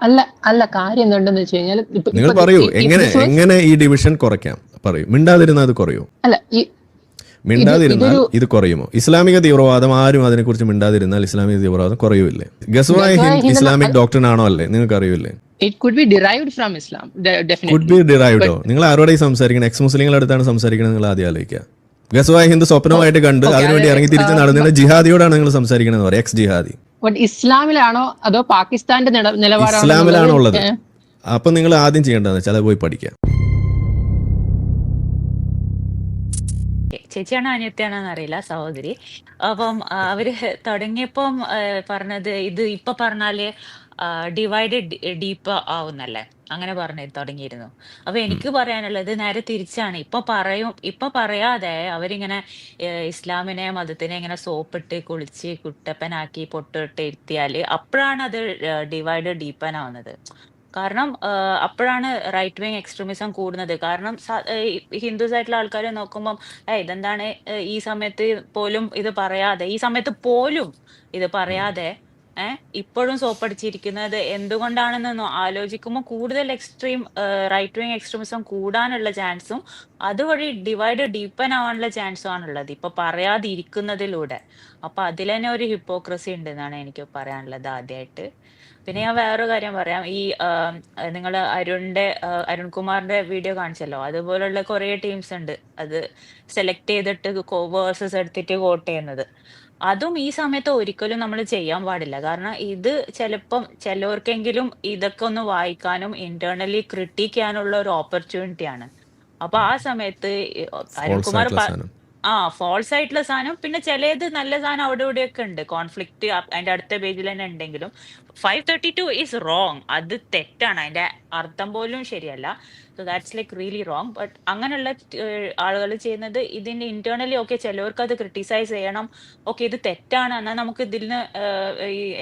അല്ല അല്ല കാര്യം എന്തുണ്ടെന്ന് വെച്ച് കഴിഞ്ഞാൽ നിങ്ങൾ പറയൂ എങ്ങനെ എങ്ങനെ ഈ ഡിവിഷൻ കുറയ്ക്കാം? പറയൂ. മിണ്ടാതിരുന്നാൽ അത് കുറയോ അല്ല ഈ മിണ്ടാതിരുന്നാൽ ഇത് കുറയുമോ? ഇസ്ലാമിക തീവ്രവാദം ആരും അതിനെക്കുറിച്ച് മിണ്ടാതിരുന്നാൽ ഇസ്ലാമിക തീവ്രവാദം കുറയൂല്ലേ ഗസ്വായ ഹിന്ദ് ഇസ്ലാമിക് ഡോക്ടർ ആണോ അല്ലേ? നിങ്ങൾക്ക് അറിയില്ലേ നിങ്ങൾ ആരോടെ സംസാരിക്കണം? എക്സ് മുസ്ലിങ്ങളുടെ അടുത്താണ് സംസാരിക്കുന്നത് നിങ്ങൾ ആദ്യം ആലോചിക്കുക. ഗസ്വായ ഹിന്ദ് സ്വപ്നമായിട്ട് കണ്ട് അതിനുവേണ്ടി അത്. ഇറങ്ങി തിരിച്ച് നടന്നിട്ട് ജിഹാദിയോടാണ് നിങ്ങൾ സംസാരിക്കണമെന്ന് പറയാം. എക്സ് ജിഹാദി ഇസ്ലാമിലാണോ അതോ പാകിസ്ഥാന്റെ നില- നിലപാടാണോ ഇസ്ലാമിലാണോ ഉള്ളത്? അപ്പൊ നിങ്ങൾ ആദ്യം ചെയ്യേണ്ടതെന്ന് വെച്ചാൽ പോയി പഠിക്കാം. ചേച്ചിയാണോ അനിയത്തിയാണോന്ന് അറിയില്ല സഹോദരി അപ്പം അവർ തുടങ്ങിയപ്പം പറഞ്ഞത് ഇത് ഇപ്പൊ പറഞ്ഞാൽ ഡിവൈഡഡ് ഡീപ്പ് ആവുന്നല്ലേ അങ്ങനെ പറഞ്ഞു തുടങ്ങിയിരുന്നു. അപ്പൊ എനിക്ക് പറയാനുള്ളത് നേരെ തിരിച്ചാണ്. ഇപ്പൊ പറയും ഇപ്പൊ പറയാതെ അവരിങ്ങനെ ഇസ്ലാമിനെ മതത്തിനെ ഇങ്ങനെ സോപ്പിട്ട് കുളിച്ച് കുട്ടപ്പനാക്കി പൊട്ടിട്ട് ഇരുത്തിയാൽ അപ്പോഴാണ് അത് ഡിവൈഡ് ഡീപ്പൻ ആവുന്നത്. കാരണം അപ്പോഴാണ് റൈറ്റ് വിങ് എക്സ്ട്രീമിസം കൂടുന്നത്. കാരണം ഹിന്ദുസ് ആയിട്ടുള്ള ആൾക്കാരെ നോക്കുമ്പം ഏ ഇതെന്താണ്? ഈ സമയത്ത് പോലും ഇത് പറയാതെ ഈ സമയത്ത് പോലും ഇത് പറയാതെ ഏഹ് ഇപ്പോഴും സോപ്പടിച്ചിരിക്കുന്നത് എന്തുകൊണ്ടാണെന്നൊന്ന് ആലോചിക്കുമ്പോൾ കൂടുതൽ എക്സ്ട്രീം റൈറ്റ് വിങ് എക്സ്ട്രീമിസം കൂടാനുള്ള ചാൻസും അതുവഴി ഡിവൈഡ് ഡീപ്പൻ ആവാനുള്ള ചാൻസും ആണുള്ളത്. ഇപ്പൊ പറയാതിരിക്കുന്നതിലൂടെ. അപ്പൊ അതിൽ തന്നെ ഒരു ഹിപ്പോക്രസി ഉണ്ടെന്നാണ് എനിക്ക് പറയാനുള്ളത് ആദ്യമായിട്ട് പിന്നെ ഞാൻ വേറൊരു കാര്യം പറയാം. ഈ നിങ്ങൾ അരുണിന്റെ അരുൺകുമാറിന്റെ വീഡിയോ കാണിച്ചല്ലോ. അതുപോലുള്ള കുറെ ടീംസ് ഉണ്ട്. അത് സെലക്ട് ചെയ്തിട്ട് വേഴ്സസ് എടുത്തിട്ട് വോട്ട് ചെയ്യുന്നത്. അതും ഈ സമയത്ത് ഒരിക്കലും നമ്മൾ ചെയ്യാൻ പാടില്ല. കാരണം ഇത് ചിലപ്പം ചിലവർക്കെങ്കിലും ഇതൊക്കെ ഒന്ന് വായിക്കാനും ഇന്റേണലി ക്രിട്ടിക് ചെയ്യാനുള്ള ഒരു ഓപ്പർച്യൂണിറ്റി ആണ്. അപ്പൊ ആ സമയത്ത് അരുൺകുമാർ ആ ഫോൾസ് ആയിട്ടുള്ള സാധനം. പിന്നെ ചിലത് നല്ല സാധനം അവിടെ ഇവിടെയൊക്കെ ഉണ്ട്. കോൺഫ്ലിക്റ്റ് അതിന്റെ അടുത്ത പേജിൽ തന്നെ ഉണ്ടെങ്കിലും. Five thirty two is wrong അത് തെറ്റാണ്. അതിന്റെ അർത്ഥം പോലും ശരിയല്ല. So that's like really wrong but അങ്ങനെയുള്ള ആളുകൾ ചെയ്യുന്നത് ഇതിന്റെ ഇന്റേണലി ഓക്കെ ചിലവർക്ക് അത് ക്രിട്ടിസൈസ് ചെയ്യണം. ഓക്കെ ഇത് തെറ്റാണ്. എന്നാൽ നമുക്ക് ഇതിൽ നിന്ന്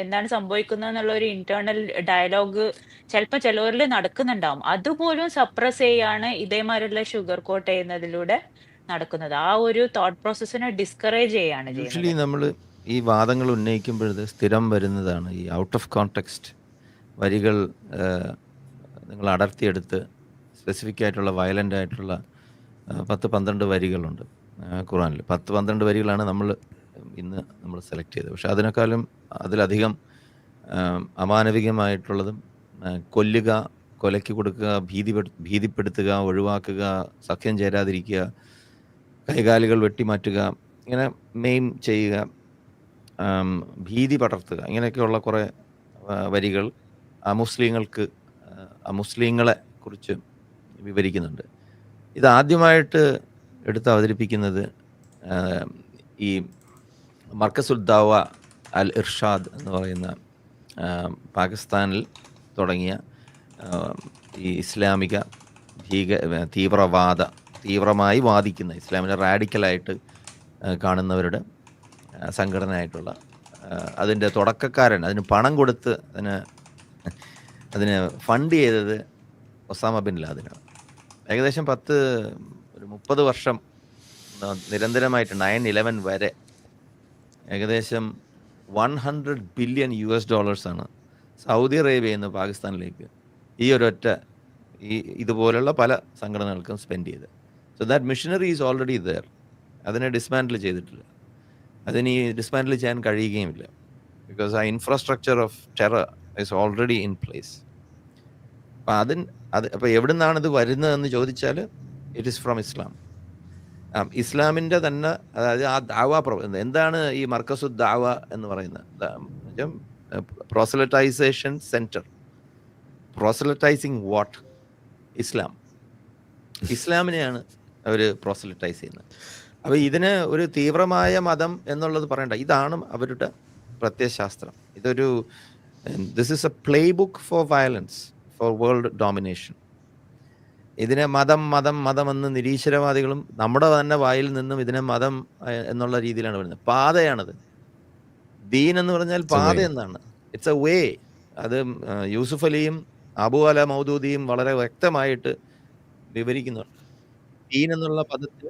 എന്താണ് സംഭവിക്കുന്നത് എന്നുള്ള ഒരു ഇന്റേണൽ ഡയലോഗ് ചിലപ്പോൾ ചിലവരിൽ നടക്കുന്നുണ്ടാവും. അതുപോലും സപ്രസ് ചെയ്യാണ് ഇതേമാതിരിയുള്ള ഷുഗർ കോട്ട് ചെയ്യുന്നതിലൂടെ. നടക്കുന്നത്. ആ ഒരു തോട്ട് പ്രോസസ്സിനെ ഡിസ്കറേജ് ചെയ്യാണ് യൂഷ്വലി നമ്മൾ ഈ വാദങ്ങൾ ഉന്നയിക്കുമ്പോഴത് സ്ഥിരം വരുന്നതാണ്. ഈ ഔട്ട് ഓഫ് കോണ്ടെക്സ്റ്റ് വരികൾ നിങ്ങൾ അടർത്തിയെടുത്ത് സ്പെസിഫിക് ആയിട്ടുള്ള വയലന്റ് ആയിട്ടുള്ള പത്ത് പന്ത്രണ്ട് വരികളുണ്ട് ഖുറാനിൽ പത്ത് പന്ത്രണ്ട് വരികളാണ് നമ്മൾ ഇന്ന് നമ്മൾ സെലക്ട് ചെയ്തത്. പക്ഷെ അതിനേക്കാളും അതിലധികം അമാനവികമായിട്ടുള്ളതും കൊല്ലുക കൊലയ്ക്ക് കൊടുക്കുക ഭീതി ഭീതിപ്പെടുത്തുക ഒഴിവാക്കുക സഖ്യം ചേരാതിരിക്കുക കൈകാലുകൾ വെട്ടിമാറ്റുക ഇങ്ങനെ മെയിം ചെയ്യുക ഭീതി പടർത്തുക ഇങ്ങനെയൊക്കെയുള്ള കുറേ വരികൾ അമുസ്ലിങ്ങൾക്ക് മുസ്ലിങ്ങളെ കുറിച്ച് വിവരിക്കുന്നുണ്ട്. ഇത് ആദ്യമായിട്ട് എടുത്ത് അവതരിപ്പിക്കുന്നത് ഈ മർക്കസുദ്ദാവ അൽ ഇർഷാദ് എന്ന് പറയുന്ന പാകിസ്ഥാനിൽ തുടങ്ങിയ ഈ ഇസ്ലാമിക ഭീക തീവ്രവാദ തീവ്രമായി വാദിക്കുന്ന ഇസ്ലാമിനെ റാഡിക്കലായിട്ട് കാണുന്നവരുടെ സംഘടനയായിട്ടുള്ള അതിന്റെ തുടക്കക്കാരൻ അതിന് പണം കൊടുത്ത് അതിന് അതിന് ഫണ്ട് ചെയ്തത് ഒസാമ ബിൻ ലാദിനാണ്. ഏകദേശം പത്ത് ഒരു മുപ്പത് വർഷം നിരന്തരമായിട്ട് നയൻ ഇലവൻ വരെ ഏകദേശം one hundred billion U S ഡോളേഴ്സാണ് Saudi അറേബ്യയിൽ നിന്ന് പാകിസ്ഥാനിലേക്ക് ഈ ഒരൊറ്റ ഈ ഇതുപോലുള്ള പല സംഘടനകൾക്കും സ്പെൻഡ് ചെയ്ത് so that missionary is already there അതിനെ ഡിസ്മാൻഡിൽ ചെയ്തിട്ടില്ല. അതിന് ഈ ഡിസ്മാൻഡിൽ ചെയ്യാൻ കഴിയുകയുമില്ല. ബിക്കോസ് ആ infrastructure of terror is already in place അപ്പം അതിന് അത് അപ്പോൾ എവിടെ നിന്നാണ് ഇത് വരുന്നതെന്ന് ചോദിച്ചാൽ ഇറ്റ് ഇസ് ഫ്രം ഇസ്ലാം ഇസ്ലാമിന്റെ തന്നെ അതായത് ആ ദാവ എന്താണ് ഈ മർക്കസു ദാവ എന്ന് പറയുന്നത് പ്രോസലറ്റൈസേഷൻ സെന്റർ പ്രോസലറ്റൈസിങ് വാട്ട് ഇസ്ലാം ഇസ്ലാമിനെയാണ് അവർ പ്രോസലിറ്റൈസ് ചെയ്യുന്നത്. അപ്പോൾ ഇതിന് ഒരു തീവ്രമായ മതം എന്നുള്ളത് പറയണ്ട. ഇതാണ് അവരുടെ പ്രത്യയശാസ്ത്രം. ഇതൊരു this is a playbook for violence for world domination ഇതിനെ മതം മതം മതം എന്ന് നിരീശ്വരവാദികളും നമ്മുടെ തന്നെ വായിൽ നിന്നും ഇതിനെ മതം എന്നുള്ള രീതിയിലാണ് വരുന്നത്. പാതയാണത്. ദീൻ എന്ന് പറഞ്ഞാൽ പാത എന്നാണ്. ഇറ്റ്സ് എ വേ അത് യൂസുഫ് അലിയും അബു അല മൗദൂദിയും വളരെ വ്യക്തമായിട്ട് വിവരിക്കുന്നുണ്ട്. ദീൻ എന്നുള്ള പദത്തിൽ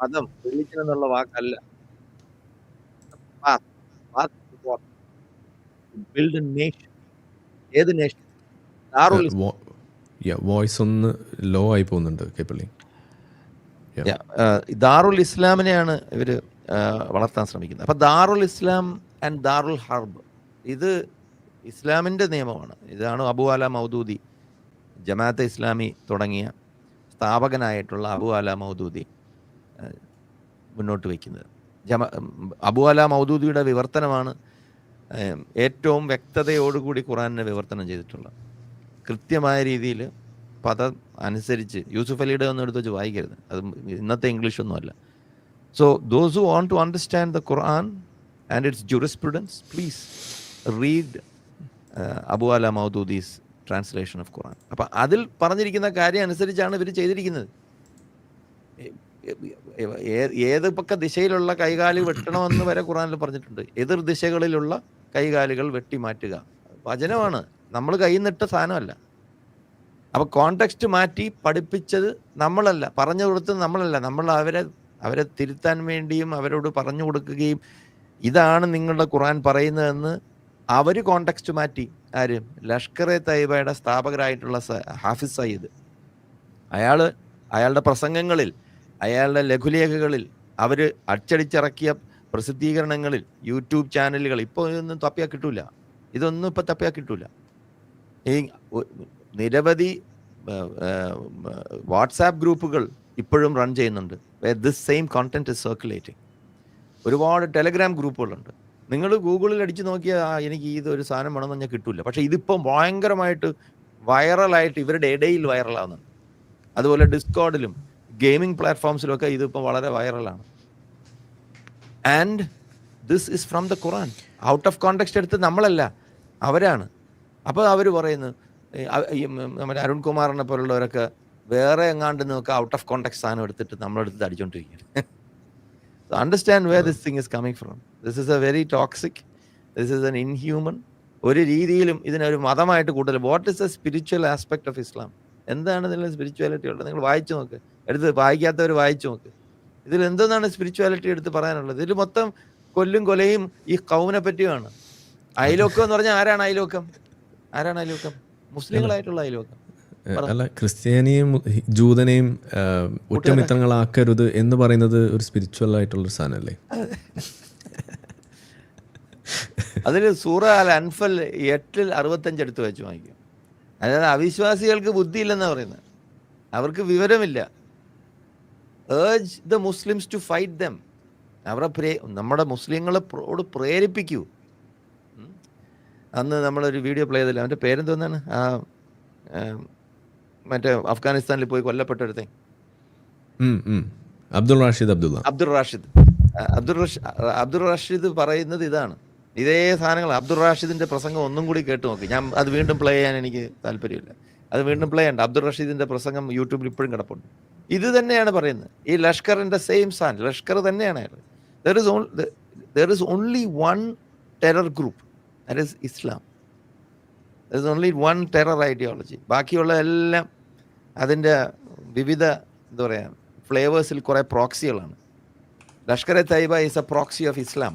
മതം റിലിജൻ എന്നുള്ള വാക്കല്ല ബിൽഡ് നേഷൻ ഏത് നേഷൻ വോയിസ് ഒന്ന് ലോ ആയി പോകുന്നുണ്ട് കേപ്പള്ളി. ദാറുൽ ഇസ്ലാമിനെയാണ് ഇവർ വളർത്താൻ ശ്രമിക്കുന്നത്. അപ്പം ദാറുൽ ഇസ്ലാം ആൻഡ് ദാറുൽ ഹർബ് ഇത് ഇസ്ലാമിന്റെ നിയമമാണ്. ഇതാണ് അബു അല മൗദൂദി ജമാഅത്തെ ഇസ്ലാമി തുടങ്ങിയ സ്ഥാപകനായിട്ടുള്ള അബു അല മൗദൂദി മുന്നോട്ട് വയ്ക്കുന്നത്. ജമ അബു അല മൗദൂദിയുടെ വിവർത്തനമാണ് ഏറ്റവും വ്യക്തതയോടുകൂടി ഖുറാനിനെ വിവർത്തനം ചെയ്തിട്ടുള്ളത്. കൃത്യമായ രീതിയിൽ പദം അനുസരിച്ച് യൂസുഫ് അലിയുടെ ഒന്നും എടുത്ത് വെച്ച് വായിക്കരുത്. അത് ഇന്നത്തെ ഇംഗ്ലീഷ് ഒന്നുമല്ല so those who want to understand the Quran and its jurisprudence please read Abu Ala Maududi's translation of ഖുറാൻ അപ്പം അതിൽ പറഞ്ഞിരിക്കുന്ന കാര്യം അനുസരിച്ചാണ് ഇവർ ചെയ്തിരിക്കുന്നത്. ഏത് പക്ക ദിശയിലുള്ള കൈകാലി വെട്ടണമെന്ന് വരെ ഖുറാനിൽ പറഞ്ഞിട്ടുണ്ട്. എതിർ ദിശകളിലുള്ള കൈകാലുകൾ വെട്ടി മാറ്റുക വചനമാണ്. നമ്മൾ കൈ നിട്ട സാധനമല്ല. അപ്പോൾ കോണ്ടെക്സ്റ്റ് മാറ്റി പഠിപ്പിച്ചത് നമ്മളല്ല. പറഞ്ഞു കൊടുത്തത് നമ്മളല്ല. നമ്മൾ അവരെ അവരെ തിരുത്താൻ വേണ്ടിയും അവരോട് പറഞ്ഞു കൊടുക്കുകയും ഇതാണ് നിങ്ങളുടെ ഖുറാൻ പറയുന്നതെന്ന് അവർ കോണ്ടെക്സ്റ്റ് മാറ്റി ആര്? ലഷ്കർ എ തൈബയുടെ സ്ഥാപകരായിട്ടുള്ള ഹാഫിസ് സയ്യിദ്. അയാൾ അയാളുടെ പ്രസംഗങ്ങളിൽ അയാളുടെ ലഘുലേഖകളിൽ അവർ അച്ചടിച്ചിറക്കിയ പ്രസിദ്ധീകരണങ്ങളിൽ യൂട്യൂബ് ചാനലുകൾ ഇപ്പോൾ ഇതൊന്നും തപ്പിയാൽ കിട്ടൂല. ഇതൊന്നും ഇപ്പോൾ തപ്പിയാൽ കിട്ടൂല. ഈ നിരവധി വാട്സാപ്പ് ഗ്രൂപ്പുകൾ ഇപ്പോഴും റൺ ചെയ്യുന്നുണ്ട്. This same content is circulating ഒരുപാട് ടെലഗ്രാം ഗ്രൂപ്പുകളുണ്ട്. നിങ്ങൾ ഗൂഗിളിൽ അടിച്ചു നോക്കിയാൽ എനിക്ക് ഇത് ഒരു സാധനം വേണമെന്ന് പറഞ്ഞാൽ കിട്ടില്ല പക്ഷേ ഇതിപ്പം ഭയങ്കരമായിട്ട് വൈറലായിട്ട് ഇവരുടെ ഇടയിൽ വൈറലാവുന്നുണ്ട് അതുപോലെ ഡിസ്കോഡിലും ഗെയിമിംഗ് പ്ലാറ്റ്ഫോംസിലും ഒക്കെ ഇതിപ്പോൾ വളരെ വൈറലാണ്. And this is from the Quran out of context എടുത്ത് നമ്മളല്ല അവരാണ്. അപ്പോൾ അവർ പറയുന്നു നമ്മുടെ അരുൺകുമാറിനെ പോലുള്ളവരൊക്കെ വേറെ എങ്ങാണ്ട് നോക്കുക ഔട്ട് ഓഫ് കോണ്ടെക്സ്റ്റ് സാധനം എടുത്തിട്ട് നമ്മളെടുത്ത് അടിച്ചോണ്ടിരിക്കുകയാണ് understand where this thing is coming from. This is a very toxic, this is an inhuman. ഒരു രീതിയിലും ഇതിനൊരു മതമായിട്ട് കൂടുതൽ. What is a spiritual aspect of Islam എന്താണ് ഇതിൽ സ്പിരിച്വാലിറ്റി ഉള്ളത്? നിങ്ങൾ വായിച്ചു നോക്ക്. എടുത്ത് വായിക്കാത്തവർ വായിച്ചു നോക്ക്. ഇതിൽ എന്തെന്നാണ് സ്പിരിച്വാലിറ്റി എടുത്ത് പറയാനുള്ളത്? ഇതിൽ മൊത്തം കൊല്ലും കൊലയും ഈ കൗമിനെ പറ്റിയുമാണ്. അയലോക്കം എന്ന് പറഞ്ഞാൽ ആരാണ് അയലോക്കം? ആരാണ് അയലോക്കം? മുസ്ലിങ്ങളായിട്ടുള്ള അയലോക്കം. അല്ല ക്രിസ്ത്യാനിയും ജൂതനെയും ഒറ്റമിത്രങ്ങളാക്കരുത് എന്ന് പറയുന്നത് ഒരു സ്പിരിച്വൽ ആയിട്ടുള്ള സാധനമല്ലേ? അതിൽ സൂറ അൽ അൻഫൽ എട്ടിൽ അറുപത്തഞ്ച് എടുത്ത് വെച്ച് വാങ്ങിക്കും അതായത് അവിശ്വാസികൾക്ക് ബുദ്ധിയില്ലെന്നാ പറയുന്നത് അവർക്ക് വിവരമില്ല. Urge the Muslims to fight them അവരെ പ്രേ നമ്മുടെ മുസ്ലിങ്ങളോട് പ്രേരിപ്പിക്കൂ. അന്ന് നമ്മളൊരു വീഡിയോ പ്ലേ ചെയ്തില്ല? അവന്റെ പേരെന്തോന്നാണ്? ആ മറ്റേ അഫ്ഗാനിസ്ഥാനിൽ പോയി ഉം. അബ്ദുൾ റാഷിദ് അബ്ദുള്ള. അബ്ദുൾ റാഷിദ്. അബ്ദുൾ അബ്ദുൾ റാഷിദ് പറയുന്നത് ഇതാണ്. ഇതേ സാധനങ്ങൾ അബ്ദുൾ റാഷിദിന്റെ പ്രസംഗം ഒന്നും കൂടി കേട്ട് നോക്കി. ഞാൻ അത് വീണ്ടും പ്ലേ ചെയ്യാൻ എനിക്ക് താല്പര്യമില്ല. അത് വീണ്ടും പ്ലേ ചെയ്യണ്ട. അബ്ദുൾ റഷീദിന്റെ പ്രസംഗം യൂട്യൂബിൽ ഇപ്പോഴും കിടപ്പുണ്ട്. ഇത് തന്നെയാണ് പറയുന്നത്. ഈ ലഷ്കറിന്റെ സെയിം സാധനം. ലഷ്കർ തന്നെയാണ് അയാൾ there is on there is only one terror group that is Islam is only one terror ideology ബാക്കിയുള്ള എല്ലാം അതിന്റെ വിവിധ എന്താ പറയുക ഫ്ലേവേഴ്സിൽ കുറേ പ്രോക്സികളാണ് Lashkar e Taiba is a proxy of Islam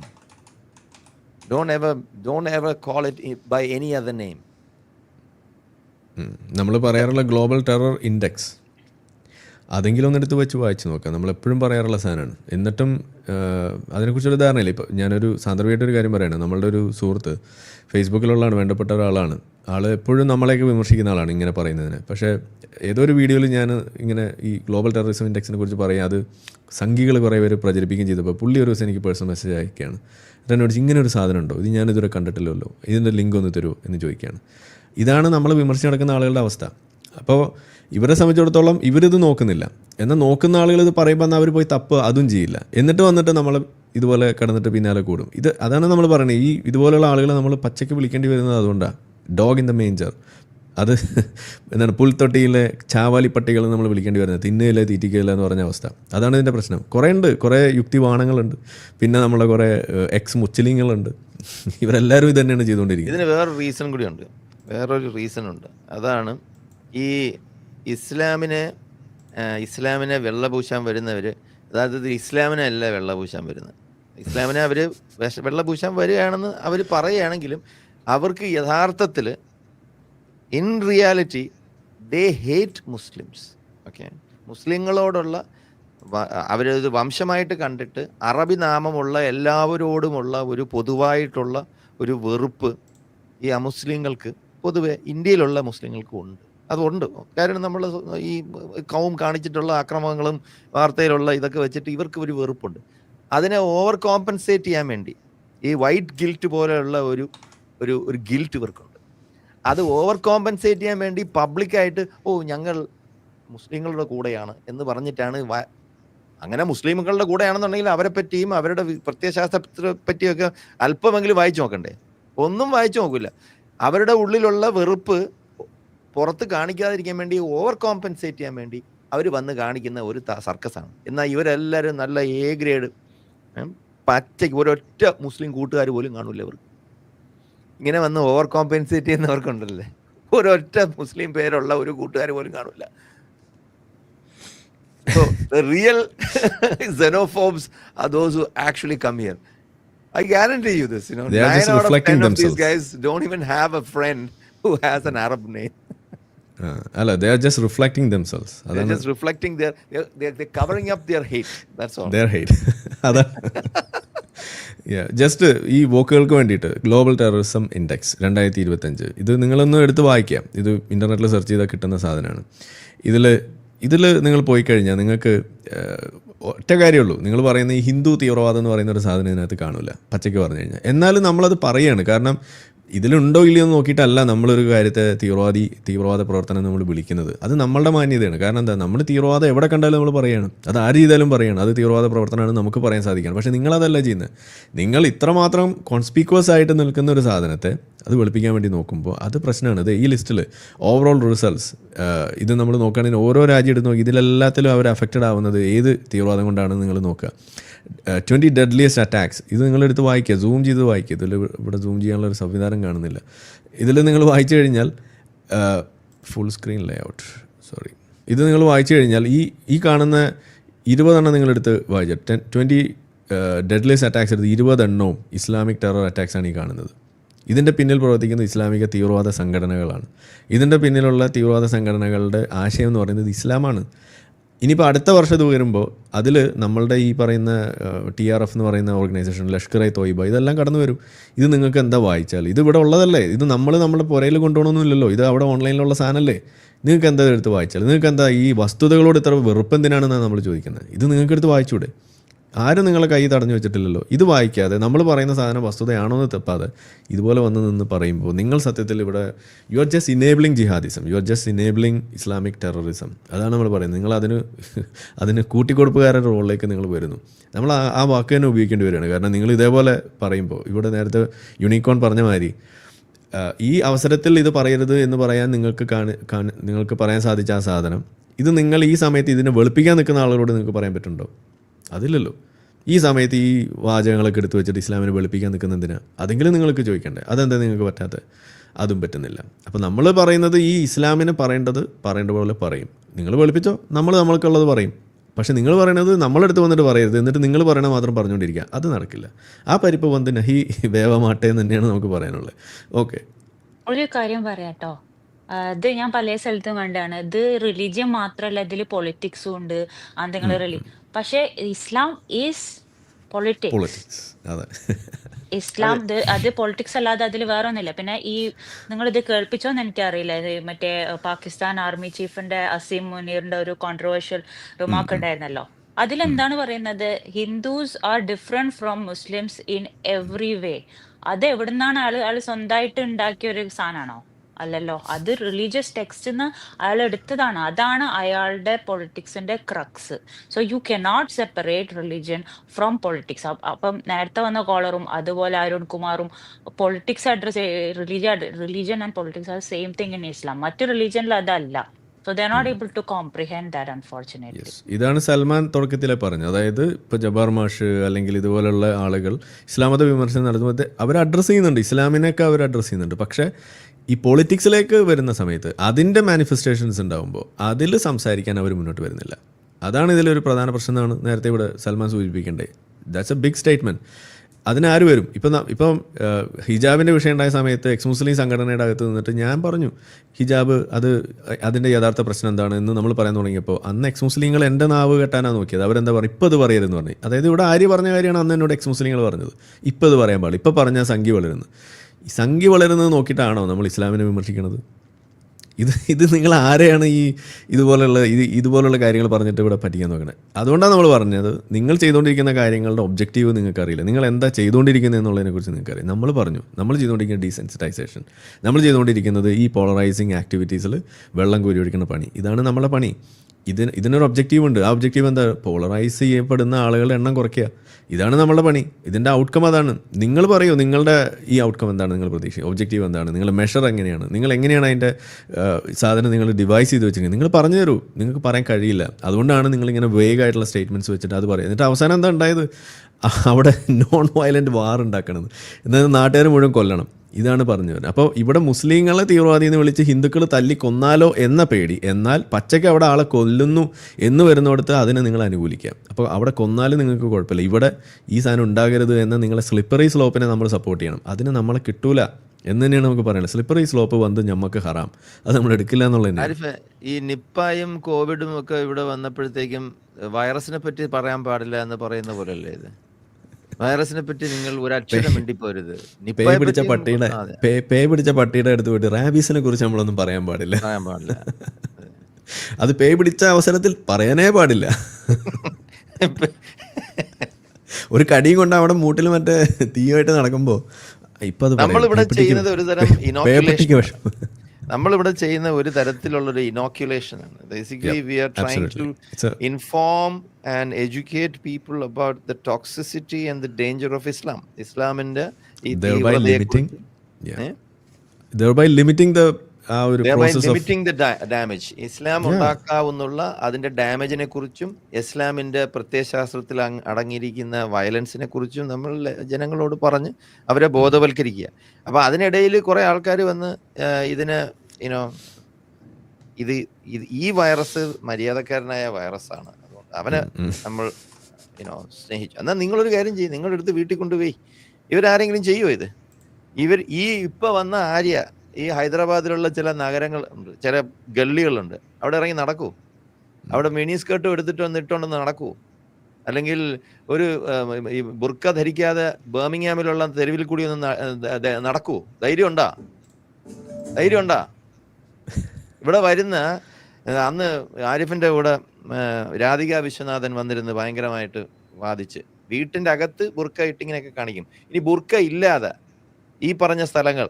don't ever don't ever call it by any other name നമ്മൾ പറയാറുള്ള ഗ്ലോബൽ ടെറർ ഇൻഡെക്സ് അതെങ്കിലും ഒന്നെടുത്ത് വെച്ച് വായിച്ച് നോക്കാം. നമ്മൾ എപ്പോഴും പറയാറുള്ള സാധനമാണ്. എന്നിട്ടും അതിനെക്കുറിച്ചൊരു ധാരണയില്ല. ഇപ്പോൾ ഞാനൊരു സാന്ദർഭികമായിട്ടൊരു കാര്യം പറയണം. നമ്മളുടെ ഒരു സുഹൃത്ത് ഫേസ്ബുക്കിലുള്ളതാണ് വേണ്ടപ്പെട്ട ഒരാളാണ്. ആൾ എപ്പോഴും നമ്മളെയൊക്കെ വിമർശിക്കുന്ന ആളാണ് ഇങ്ങനെ പറയുന്നതിന്. പക്ഷേ ഏതോ ഒരു വീഡിയോയിൽ ഞാൻ ഇങ്ങനെ ഈ ഗ്ലോബൽ ടെററിസം ഇൻഡെക്സിനെ കുറിച്ച് പറയും അത് സംഘികൾ കുറേ പേര് പ്രചരിപ്പിക്കുകയും ചെയ്തപ്പോൾ പുള്ളി ഒരു ദിവസം എനിക്ക് പേഴ്സണൽ മെസ്സേജ് അയക്കുകയാണ്. എന്നോട് ഇങ്ങനെ ഒരു സാധനം ഉണ്ടോ? ഇത് ഞാൻ ഇതുവരെ കണ്ടിട്ടില്ലല്ലോ. ഇതിന്റെ ലിങ്ക് ഒന്ന് തരുമോ എന്ന് ചോദിക്കുകയാണ്. ഇതാണ് നമ്മൾ വിമർശിച്ച് നടക്കുന്ന ആളുകളുടെ അവസ്ഥ. അപ്പോൾ ഇവരെ സംബന്ധിച്ചിടത്തോളം ഇവരിത് നോക്കുന്നില്ല. എന്നാൽ നോക്കുന്ന ആളുകൾ ഇത് പറയുമ്പോൾ അവർ പോയി തപ്പ് അതും ചെയ്യില്ല. എന്നിട്ട് വന്നിട്ട് നമ്മൾ ഇതുപോലെ കിടന്നിട്ട് പിന്നാലെ കൂടും. ഇത് അതാണ് നമ്മൾ പറയുന്നത് ഈ ഇതുപോലെയുള്ള ആളുകളെ നമ്മൾ പച്ചയ്ക്ക് വിളിക്കേണ്ടി വരുന്നത് അതുകൊണ്ടാണ് ഡോഗ് ഇൻ ദ മേഞ്ചർ അത് എന്താണ് പുൽത്തൊട്ടിയിലെ ചാവാലി പട്ടികൾ നമ്മൾ വിളിക്കേണ്ടി വരുന്നത്. തിന്നയില്ല തീറ്റിക്കുകയില്ല എന്ന് പറഞ്ഞ അവസ്ഥ. അതാണ് ഇതിന്റെ പ്രശ്നം. കുറേ ഉണ്ട് കുറേ യുക്തിവാണങ്ങളുണ്ട്. പിന്നെ നമ്മളെ കുറേ എക്സ് മുച്ചിലിങ്ങളുണ്ട്. ഇവരെല്ലാവരും ഇത് തന്നെയാണ് ചെയ്തുകൊണ്ടിരിക്കുന്നത്. ഇതിന് വേറൊരു റീസൺ കൂടിയുണ്ട് വേറൊരു റീസൺ ഉണ്ട്. അതാണ് ഈ ഇസ്ലാമിനെ ഇസ്ലാമിനെ വെള്ളപൂശാൻ വരുന്നവർ അതായത് ഇസ്ലാമിനെ അല്ല വെള്ളപൂശാൻ വരുന്നത്. ഇസ്ലാമിനെ അവർ വെള്ളപൂശാൻ വരികയാണെന്ന് അവർ പറയുകയാണെങ്കിലും അവർക്ക് യഥാർത്ഥത്തിൽ in reality they hate Muslims. Okay? മുസ്ലിങ്ങളോടുള്ള അവരത് വംശമായിട്ട് കണ്ടിട്ട് അറബി നാമമുള്ള എല്ലാവരോടുമുള്ള ഒരു പൊതുവായിട്ടുള്ള ഒരു വെറുപ്പ് ഈ അമുസ്ലിങ്ങൾക്ക് പൊതുവെ ഇന്ത്യയിലുള്ള മുസ്ലിങ്ങൾക്കും ഉണ്ട്. അതുണ്ട്. കാരണം നമ്മൾ ഈ കൗം കാണിച്ചിട്ടുള്ള ആക്രമണങ്ങളും വാർത്തയിലുള്ള ഇതൊക്കെ വെച്ചിട്ട് ഇവർക്ക് ഒരു വെറുപ്പുണ്ട്. അതിനെ ഓവർ കോമ്പൻസേറ്റ് ചെയ്യാൻ വേണ്ടി ഈ വൈറ്റ് ഗിൽറ്റ് പോലെയുള്ള ഒരു ഒരു ഒരു ഗിൽറ്റ് ഇവർക്കുണ്ട്. അത് ഓവർ കോമ്പൻസേറ്റ് ചെയ്യാൻ വേണ്ടി പബ്ലിക്കായിട്ട് ഓ ഞങ്ങൾ മുസ്ലിങ്ങളുടെ കൂടെയാണ് എന്ന് പറഞ്ഞിട്ടാണ് അങ്ങനെ മുസ്ലിമുകളുടെ കൂടെയാണെന്നുണ്ടെങ്കിൽ അവരെ പറ്റിയും അവരുടെ പ്രത്യയശാസ്ത്രത്തെ പറ്റിയൊക്കെ അല്പമെങ്കിലും വായിച്ചു നോക്കണ്ടേ? ഒന്നും വായിച്ചു നോക്കില്ല അവരുടെ ഉള്ളിലുള്ള വെറുപ്പ് പുറത്ത് കാണിക്കാതിരിക്കാൻ വേണ്ടി ഓവർ കോമ്പൻസേറ്റ് ചെയ്യാൻ വേണ്ടി അവർ വന്ന് കാണിക്കുന്ന ഒരു സർക്കസാണ്. എന്നാൽ ഇവരെല്ലാവരും നല്ല എ ഗ്രേഡ് പച്ചയ്ക്ക് ഒരൊറ്റ മുസ്ലിം കൂട്ടുകാർ പോലും കാണില്ല ഇവർക്ക്. ഇങ്ങനെ വന്ന് ഓവർ കോമ്പൻസേറ്റ് ചെയ്യുന്നവർക്കുണ്ടല്ലേ? ഒരൊറ്റ മുസ്ലിം പേരുള്ള ഒരു കൂട്ടുകാർ പോലും കാണില്ല real xenophobes are those who actually come here I guarantee you this you know nine out of 10 of guys don't even have a friend who has an Arab name ആ, അല്ല they are just reflecting themselves അതാണ് their, they their hate. That's all. Their hate just ഈ വോക്കുകൾക്ക് വേണ്ടിയിട്ട് global terrorism index രണ്ടായിരത്തി ഇരുപത്തഞ്ച് ഇത് നിങ്ങളൊന്നും എടുത്ത് വായിക്കാം. ഇത് ഇന്റർനെറ്റിൽ സെർച്ച് ചെയ്താൽ കിട്ടുന്ന സാധനമാണ്. ഇതിൽ ഇതിൽ നിങ്ങൾ പോയി കഴിഞ്ഞാൽ നിങ്ങൾക്ക് ഒറ്റ കാര്യമുള്ളൂ. നിങ്ങൾ പറയുന്ന ഈ ഹിന്ദു തീവ്രവാദം എന്ന് പറയുന്ന ഒരു സാധനം ഇതിനകത്ത് കാണില്ല പച്ചയ്ക്ക് പറഞ്ഞു കഴിഞ്ഞാൽ എന്നാലും നമ്മളത് പറയാണ്. കാരണം ഇതിലുണ്ടോ ഇല്ലയോ നോക്കിയിട്ടല്ല നമ്മളൊരു കാര്യത്തെ തീവ്രവാദി തീവ്രവാദ പ്രവർത്തനം നമ്മൾ വിളിക്കുന്നത്. അത് നമ്മളുടെ മാന്യതയാണ്. കാരണം എന്താ? നമ്മൾ തീവ്രവാദം എവിടെ കണ്ടാലും നമ്മൾ പറയണം. അത് ആര് ചെയ്താലും പറയണം. അത് തീവ്രവാദ പ്രവർത്തനമാണ് നമുക്ക് പറയാൻ സാധിക്കണം. പക്ഷേ നിങ്ങളതല്ല ചെയ്യുന്നത്. നിങ്ങൾ ഇത്രമാത്രം കോൺസ്പീക്വസ് ആയിട്ട് നിൽക്കുന്ന ഒരു സാധനത്തെ അത് വെളുപ്പിക്കാൻ വേണ്ടി നോക്കുമ്പോൾ അത് പ്രശ്നമാണ്. ഇത് ഈ ലിസ്റ്റിൽ ഓവറോൾ റിസൾട്ട്സ് ഇത് നമ്മൾ നോക്കുകയാണെങ്കിൽ ഓരോ രാജ്യം എടുത്ത് നോക്കി ഇതിലെല്ലാത്തിലും അവർ അഫക്റ്റഡ് ആവുന്നത് ഏത് തീവ്രവാദം കൊണ്ടാണെന്ന് നിങ്ങൾ നോക്കുക. ട്വന്റി ഡെഡ്ലിയസ്റ്റ് അറ്റാക്സ് ഇത് നിങ്ങളെടുത്ത് വായിക്കുക. സൂം ചെയ്ത് വായിക്കുക. ഇതിൽ ഇവിടെ സൂം ചെയ്യാനുള്ള ഒരു സംവിധാനം കാണുന്നില്ല. ഇതിൽ നിങ്ങൾ വായിച്ചു കഴിഞ്ഞാൽ full screen layout sorry ഇത് നിങ്ങൾ വായിച്ചു കഴിഞ്ഞാൽ ഈ ഈ കാണുന്ന ഇരുപതെണ്ണം നിങ്ങളെടുത്ത് വായിച്ച. ടെൻ ട്വന്റി ഡെഡ്ലിസ് അറ്റാക്സ് എടുത്ത് ഇരുപതെണ്ണവും ഇസ്ലാമിക് ടെറർ അറ്റാക്സാണ് ഈ കാണുന്നത്. ഇതിന്റെ പിന്നിൽ പ്രവർത്തിക്കുന്ന ഇസ്ലാമിക തീവ്രവാദ സംഘടനകളാണ്. ഇതിന്റെ പിന്നിലുള്ള തീവ്രവാദ സംഘടനകളുടെ ആശയം എന്ന് പറയുന്നത് ഇസ്ലാമാണ്. ഇനിയിപ്പോൾ അടുത്ത വർഷം ഇത് വരുമ്പോൾ അതിൽ നമ്മളുടെ ഈ പറയുന്ന ടി ആർ എഫ് എന്ന് പറയുന്ന ഓർഗനൈസേഷൻ ലഷ്കർ എ തോയിബ ഇതെല്ലാം കടന്നു വരും. ഇത് നിങ്ങൾക്ക് എന്താ വായിച്ചാൽ ഇത് ഇവിടെ ഉള്ളതല്ലേ? ഇത് നമ്മൾ നമ്മുടെ പുരയിൽ കൊണ്ടുപോകണമെന്നില്ലല്ലോ ഇത് അവിടെ ഓൺലൈനിലുള്ള സാധനമല്ലേ നിങ്ങൾക്ക് എന്താ എടുത്ത് വായിച്ചാൽ നിങ്ങൾക്ക് എന്താ ഈ വസ്തുതകളോട് ഇത്ര വെറുപ്പ് എന്തിനാണെന്നാണ് നമ്മൾ ചോദിക്കുന്നത്? ഇത് നിങ്ങൾക്ക് എടുത്ത് വായിച്ചൂടെ? ആരും നിങ്ങളെ കൈ തടഞ്ഞു വെച്ചിട്ടില്ലല്ലോ. ഇത് വായിക്കാതെ നമ്മൾ പറയുന്ന സാധനം വസ്തുതയാണോ എന്ന് തെപ്പാതെ ഇതുപോലെ വന്ന് നിന്ന് പറയുമ്പോൾ നിങ്ങൾ സത്യത്തിൽ ഇവിടെ you are just enabling jihadism you are just enabling Islamic terrorism അതാണ് നമ്മൾ പറയുന്നത്. നിങ്ങൾ അതിന് അതിന് കൂട്ടിക്കൊടുപ്പുകാരുടെ റോളിലേക്ക് നിങ്ങൾ വരുന്നു. നമ്മൾ ആ വാക്ക് തന്നെ ഉപയോഗിക്കേണ്ടി വരികയാണ്. കാരണം നിങ്ങൾ ഇതേപോലെ പറയുമ്പോൾ ഇവിടെ നേരത്തെ യൂണിക്കോൺ പറഞ്ഞ മാതിരി ഈ അവസരത്തിൽ ഇത് പറയരുത് എന്ന് പറയാൻ നിങ്ങൾക്ക് കാണി നിങ്ങൾക്ക് പറയാൻ സാധിച്ച ആ സാധനം ഇത് നിങ്ങൾ ഈ സമയത്ത് ഇതിനെ വെളുപ്പിക്കാൻ നിൽക്കുന്ന ആളുകളോട് നിങ്ങൾക്ക് പറയാൻ പറ്റുന്നുണ്ടോ? അതില്ലല്ലോ. ഈ സമയത്ത് ഈ വാചകങ്ങളൊക്കെ എടുത്തു വെച്ചിട്ട് ഇസ്ലാമിനെ വെളുപ്പിക്കാൻ നിൽക്കുന്ന എന്തിനാ? അതെങ്കിലും നിങ്ങൾക്ക് ചോദിക്കണ്ടേ? അതെന്താ നിങ്ങൾക്ക് പറ്റാത്തത് അതും പറ്റുന്നില്ല. അപ്പോൾ നമ്മൾ പറയുന്നത് ഈ ഇസ്ലാമിനെ പറയേണ്ടത് പറയേണ്ട പോലെ പറയും. നിങ്ങൾ വെളുപ്പിച്ചോ നമ്മൾ നമ്മൾക്കുള്ളത് പറയും. പക്ഷേ നിങ്ങൾ പറയണത് നമ്മളെടുത്ത് വന്നിട്ട് പറയരുത്. എന്നിട്ട് നിങ്ങൾ പറയണത് മാത്രം പറഞ്ഞുകൊണ്ടിരിക്കുക. അത് നടക്കില്ല. ആ പരിപ്പ് വന്ന് നഹി വേവമാട്ടെ എന്ന് തന്നെയാണ് നമുക്ക് പറയാനുള്ളത്. ഓക്കെ. ഒരു കാര്യം പറയാട്ടോ. ആ, ഇത് ഞാൻ പല സ്ഥലത്തും കണ്ടാണ്. ഇത് റിലീജിയൻ മാത്രല്ല ഇതിൽ പൊളിറ്റിക്സും ഉണ്ട്. എന്തെങ്കിലും റിലി പക്ഷേ ഇസ്ലാം ഈസ് പൊളിറ്റിക്സ് പൊളിറ്റിക്സ് അതെ. ഇസ്ലാം ഇത് അത് പൊളിറ്റിക്സ് അല്ലാതെ അതിൽ വേറെ ഒന്നുമില്ല പിന്നെ ഈ നിങ്ങൾ ഇത് കേൾപ്പിച്ചോന്ന് എനിക്കറിയില്ല. ഇത് മറ്റേ അഹ്, പാകിസ്ഥാൻ ആർമി ചീഫിന്റെ അസീം മുനീറിന്റെ ഒരു കോൺട്രവേഴ്ഷ്യൽ റിമാർക്ക് ഉണ്ടായിരുന്നല്ലോ. അതിലെന്താണ് പറയുന്നത്? Hindus are different from Muslims in every way അത് എവിടുന്നാണ് ആൾ ആൾ സ്വന്തമായിട്ട് ഉണ്ടാക്കിയ ഒരു സാധനമാണോ അല്ലല്ലോ. അത് റിലീജിയസ് ടെക്സ്റ്റ് അയാൾ എടുത്തതാണ്. അതാണ് അയാളുടെ പൊളിറ്റിക്സിന്റെ crux so you cannot separate religion from politics അപ്പം നേരത്തെ വന്ന കോളറും അതുപോലെ അരുൺ കുമാറും politics address religion religion and politics are same thing in Islam മറ്റു റിലീജിയനിൽ അതല്ല. So not able to comprehend that unfortunately ഇതാണ് സൽമാൻ തുടക്കത്തിലെ പറഞ്ഞത്. അതായത് ഇപ്പോൾ ജബാർ മാഷ് അല്ലെങ്കിൽ ഇതുപോലുള്ള ആളുകൾ ഇസ്ലാമത വിമർശനം നടത്തുമ്പോൾ അവർ അഡ്രസ് ചെയ്യുന്നുണ്ട്. ഇസ്ലാമിനെയൊക്കെ അവർ അഡ്രസ് ചെയ്യുന്നുണ്ട്. പക്ഷേ ഈ പൊളിറ്റിക്സിലേക്ക് വരുന്ന സമയത്ത് അതിന്റെ മാനിഫെസ്റ്റേഷൻസ് ഉണ്ടാകുമ്പോൾ അതിൽ സംസാരിക്കാൻ അവർ മുന്നോട്ട് വരുന്നില്ല. അതാണ് ഇതിലൊരു പ്രധാന പ്രശ്നം എന്നാണ് നേരത്തെ ഇവിടെ സൽമാൻ സൂചിപ്പിക്കേണ്ടത്. ദാറ്റ്സ് എ ബിഗ് സ്റ്റേറ്റ്മെന്റ് അതിനാര് വരും? ഇപ്പം ഇപ്പം ഹിജാബിന്റെ വിഷയം ഉണ്ടായ സമയത്ത് എക്സ് മുസ്ലിം സംഘടനയുടെ അകത്ത് നിന്നിട്ട് ഞാൻ പറഞ്ഞു ഹിജാബ് അത് അതിന്റെ യഥാർത്ഥ പ്രശ്നം എന്താണ് എന്ന് നമ്മൾ പറയാൻ തുടങ്ങിയപ്പോൾ അന്ന് എക്സ് മുസ്ലിങ്ങൾ എന്റെ നാവ് കെട്ടാനാണ് നോക്കിയത്. അവരെന്താ പറയുക? ഇപ്പോൾ അത് പറയരുതെന്ന് പറഞ്ഞു. അതായത് ഇവിടെ ആര്യ പറഞ്ഞ കാര്യമാണ് അന്ന് എന്നോട് എക്സ് മുസ്ലിങ്ങൾ പറഞ്ഞത്. ഇപ്പോൾ അത് പറയാൻ പാടില്ല. ഇപ്പോൾ പറഞ്ഞാൽ സംഖ്യ വളരുന്നു. ഈ സംഖ്യ വളരുന്നത് നോക്കിയിട്ടാണോ നമ്മൾ ഇസ്ലാമിനെ വിമർശിക്കുന്നത്? ഇത് ഇത് നിങ്ങൾ ആരെയാണ് ഈ ഇതുപോലെയുള്ള ഇത് ഇതുപോലുള്ള കാര്യങ്ങൾ പറഞ്ഞിട്ട് ഇവിടെ പറ്റിക്കാൻ നോക്കണത് അതുകൊണ്ടാണ് നമ്മൾ പറഞ്ഞത് നിങ്ങൾ ചെയ്തുകൊണ്ടിരിക്കുന്ന കാര്യങ്ങളുടെ ഒബ്ജക്റ്റീവ് നിങ്ങൾക്ക് അറിയില്ല നിങ്ങൾ എന്താ ചെയ്തുകൊണ്ടിരിക്കുന്നത് എന്നുള്ളതിനെക്കുറിച്ച് നിങ്ങൾക്കറിയാം നമ്മൾ പറഞ്ഞു നമ്മൾ ചെയ്തുകൊണ്ടിരിക്കുന്ന ഡീസെൻസിറ്റൈസേഷൻ നമ്മൾ ചെയ്തുകൊണ്ടിരിക്കുന്നത് ഈ പോളറൈസിങ് ആക്ടിവിറ്റീസിൽ വെള്ളം കോരി ഒഴിക്കുന്ന പണി. ഇതാണ് നമ്മളെ പണി. ഇതിന് ഇതിനൊരു ഒബ്ജക്റ്റീവ് ഉണ്ട്. ആ ഒബ്ജക്റ്റീവ് എന്താ? പോളറൈസ് ചെയ്യപ്പെടുന്ന ആളുകളുടെ എണ്ണം കുറയ്ക്കുക. ഇതാണ് നമ്മളുടെ പണി. ഇതിന്റെ ഔട്ട്കം അതാണ്. നിങ്ങൾ പറയൂ നിങ്ങളുടെ ഈ ഔട്ട്കം എന്താണ് നിങ്ങൾ പ്രതീക്ഷിക്കുക ഒബ്ജക്റ്റീവ് എന്താണ്? നിങ്ങൾ മെഷർ എങ്ങനെയാണ്? നിങ്ങൾ എങ്ങനെയാണ് അതിന്റെ സാധനം നിങ്ങൾ ഡിവൈസ് ചെയ്ത് വെച്ചിരിക്കുന്നത്? നിങ്ങൾ പറഞ്ഞു തരൂ. നിങ്ങൾക്ക് പറയാൻ കഴിയില്ല. അതുകൊണ്ടാണ് നിങ്ങളിങ്ങനെ വേഗമായിട്ടുള്ള സ്റ്റേറ്റ്മെന്റ്സ് വെച്ചിട്ട് അത് പറയുക എന്നിട്ട് അവസാനം എന്താ ഉണ്ടായത്? അവിടെ നോൺ വയലന്റ് വാർ ഉണ്ടാക്കണത്. എന്നാൽ നാട്ടുകാർ മുഴുവൻ കൊല്ലണം. ഇതാണ് പറഞ്ഞു വരുന്നത്. അപ്പോൾ ഇവിടെ മുസ്ലിങ്ങളെ തീവ്രവാദി എന്ന് വിളിച്ച് ഹിന്ദുക്കൾ തല്ലി കൊന്നാലോ എന്ന പേടി എന്നാൽ പച്ചയ്ക്ക് അവിടെ ആളെ കൊല്ലുന്നു എന്ന് വരുന്നിടത്ത് അതിനെ നിങ്ങൾ അനുകൂലിക്കാം. അപ്പോൾ അവിടെ കൊന്നാലും നിങ്ങൾക്ക് കുഴപ്പമില്ല. ഇവിടെ ഈ സാധനം ഉണ്ടാകരുത് എന്ന നിങ്ങളെ സ്ലിപ്പറി സ്ലോപ്പിനെ നമ്മൾ സപ്പോർട്ട് ചെയ്യണം. അതിന് നമ്മളെ കിട്ടൂല എന്ന് തന്നെയാണ് നമുക്ക് പറയുന്നത് സ്ലിപ്പറി സ്ലോപ്പ് വന്ന് ഞമ്മക്ക് ഹറാം. അത് നമ്മൾ എടുക്കില്ല തന്നെയാണ്. ഈ നിപ്പായും കോവിഡും ഒക്കെ ഇവിടെ വന്നപ്പോഴത്തേക്കും വൈറസിനെ പറ്റി പറയാൻ പാടില്ല എന്ന് പറയുന്ന പോലെയല്ലേ ഇത്? വൈറസിനെ പറ്റി നിങ്ങൾ ഒരു അക്ഷരം മിണ്ടിപ്പോരുത് പേ പിടിച്ച പട്ടിയുടെ പേ പിടിച്ച പട്ടിയുടെ അടുത്ത് പോയിട്ട് റാബീസിനെ കുറിച്ച് നമ്മളൊന്നും പറയാൻ പാടില്ല പറയാൻ പാടില്ല അത് പേ പിടിച്ച അവസരത്തിൽ പറയാനേ പാടില്ല ഒരു കടിയും കൊണ്ട് അവിടെ മൂട്ടിൽ മറ്റേ തീയുമായിട്ട് നടക്കുമ്പോ ഇപ്പൊ അത്. നമ്മളിവിടെ ചെയ്യുന്നത് ഒരു തരം നമ്മളിവിടെ ചെയ്യുന്ന ഒരു തരത്തിലുള്ള ഒരു ഇനോക്യുലേഷൻ ആണ് basically we are trying to inform and educate people about the toxicity and the danger of Islam ഇസ്ലാമിന്റെ ഈ damage. ഇസ്ലാം ഉണ്ടാക്കാവുന്നുള്ള അതിന്റെ ഡാമേജിനെ കുറിച്ചും ഇസ്ലാമിന്റെ പ്രത്യയശാസ്ത്രത്തിൽ അടങ്ങിയിരിക്കുന്ന വയലൻസിനെ കുറിച്ചും നമ്മൾ ജനങ്ങളോട് പറഞ്ഞ് അവരെ ബോധവൽക്കരിക്കുക. അപ്പൊ അതിനിടയിൽ കുറെ ആൾക്കാർ വന്ന് ഇതിന് യുനോ ഇത് ഇത് ഈ വൈറസ് മര്യാദക്കാരനായ വൈറസാണ്. അതുകൊണ്ട് അവനെ നമ്മൾ യുനോ സ്നേഹിച്ചു. എന്നാൽ നിങ്ങളൊരു കാര്യം ചെയ്യും. നിങ്ങളുടെ അടുത്ത് വീട്ടിൽ കൊണ്ടുപോയി. ഇവരാരെങ്കിലും ചെയ്യുമോ ഇത്? ഇവർ ഈ ഇപ്പൊ വന്ന ആര്യ ഈ ഹൈദരാബാദിലുള്ള ചില നഗരങ്ങൾ ഉണ്ട് ചില ഗള്ളികളുണ്ട്. അവിടെ ഇറങ്ങി നടക്കൂ. അവിടെ മിനി സ്കേർട്ടും എടുത്തിട്ട് വന്നിട്ടുണ്ടെന്ന് നടക്കൂ. അല്ലെങ്കിൽ ഒരു ഈ ബുർക്ക ധരിക്കാതെ ബേമിങ്ങാമിലുള്ള തെരുവിൽ കൂടി ഒന്ന് നടക്കൂ ധൈര്യം ഉണ്ടാ ധൈര്യം ഉണ്ടാ ഇവിടെ വരുന്ന അന്ന് ആരിഫിന്റെ കൂടെ രാധിക വിശ്വനാഥൻ വന്നിരുന്ന് ഭയങ്കരമായിട്ട് വാദിച്ച്. വീട്ടിന്റെ അകത്ത് ബുർക്ക ഇട്ടിങ്ങനെയൊക്കെ കാണിക്കും. ഇനി ബുർക്ക ഇല്ലാതെ ഈ പറഞ്ഞ സ്ഥലങ്ങൾ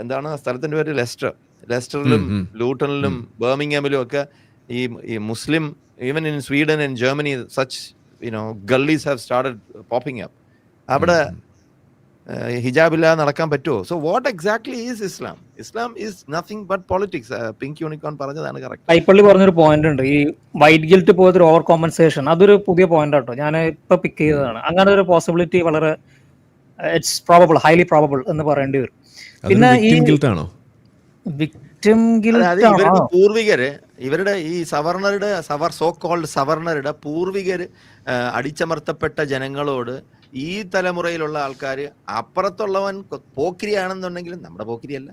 എന്താണ് ആ സ്ഥലത്തിന്റെ പേര്? ലെസ്റ്റർ. ലെസ്റ്ററിലും. ലൂട്ടണിലും ബേമിങ്ഹാമിലും ഒക്കെ ഈ ഈ Muslim even in Sweden and Germany such you know gullies have started popping up അവിടെ ഹിജാബ് ഇല്ലാതെ നടക്കാൻ പറ്റുമോ so what exactly is Islam Islam is nothing but politics pink unicorn പറഞ്ഞതാണ് കറക്റ്റ് കൈപ്പള്ളി പറഞ്ഞൊരു പോയിന്റ് ഉണ്ട്. ഈ വൈറ്റ് ഗിൽറ്റ് പോയതൊരു ഒരു ഓവർ കോമ്പൻസേഷൻ അതൊരു പുതിയ പോയിന്റ് ആട്ടോ. ഞാൻ ഇപ്പൊ പിക്ക് ചെയ്തതാണ്. അങ്ങനെ ഒരു പോസിബിലിറ്റി വളരെ ഇറ്റ്സ് പ്രോബബിൾ ഹൈലി പ്രോബബിൾ എന്ന് പറയേണ്ടി വരും. പിന്നെ ഈ വിക്ടിം ഗിൽറ്റ് പൂർവികര് ഇവരുടെ ഈ സവർണരുടെ സവർ സോ കോൾഡ് സവർണരുടെ പൂർവികര് അടിച്ചമർത്തപ്പെട്ട ജനങ്ങളോട് ഈ തലമുറയിലുള്ള ആൾക്കാർ അപ്പുറത്തുള്ളവൻ പോക്കിരിയാണെന്നുണ്ടെങ്കിലും നമ്മുടെ പോക്കിരിയല്ല.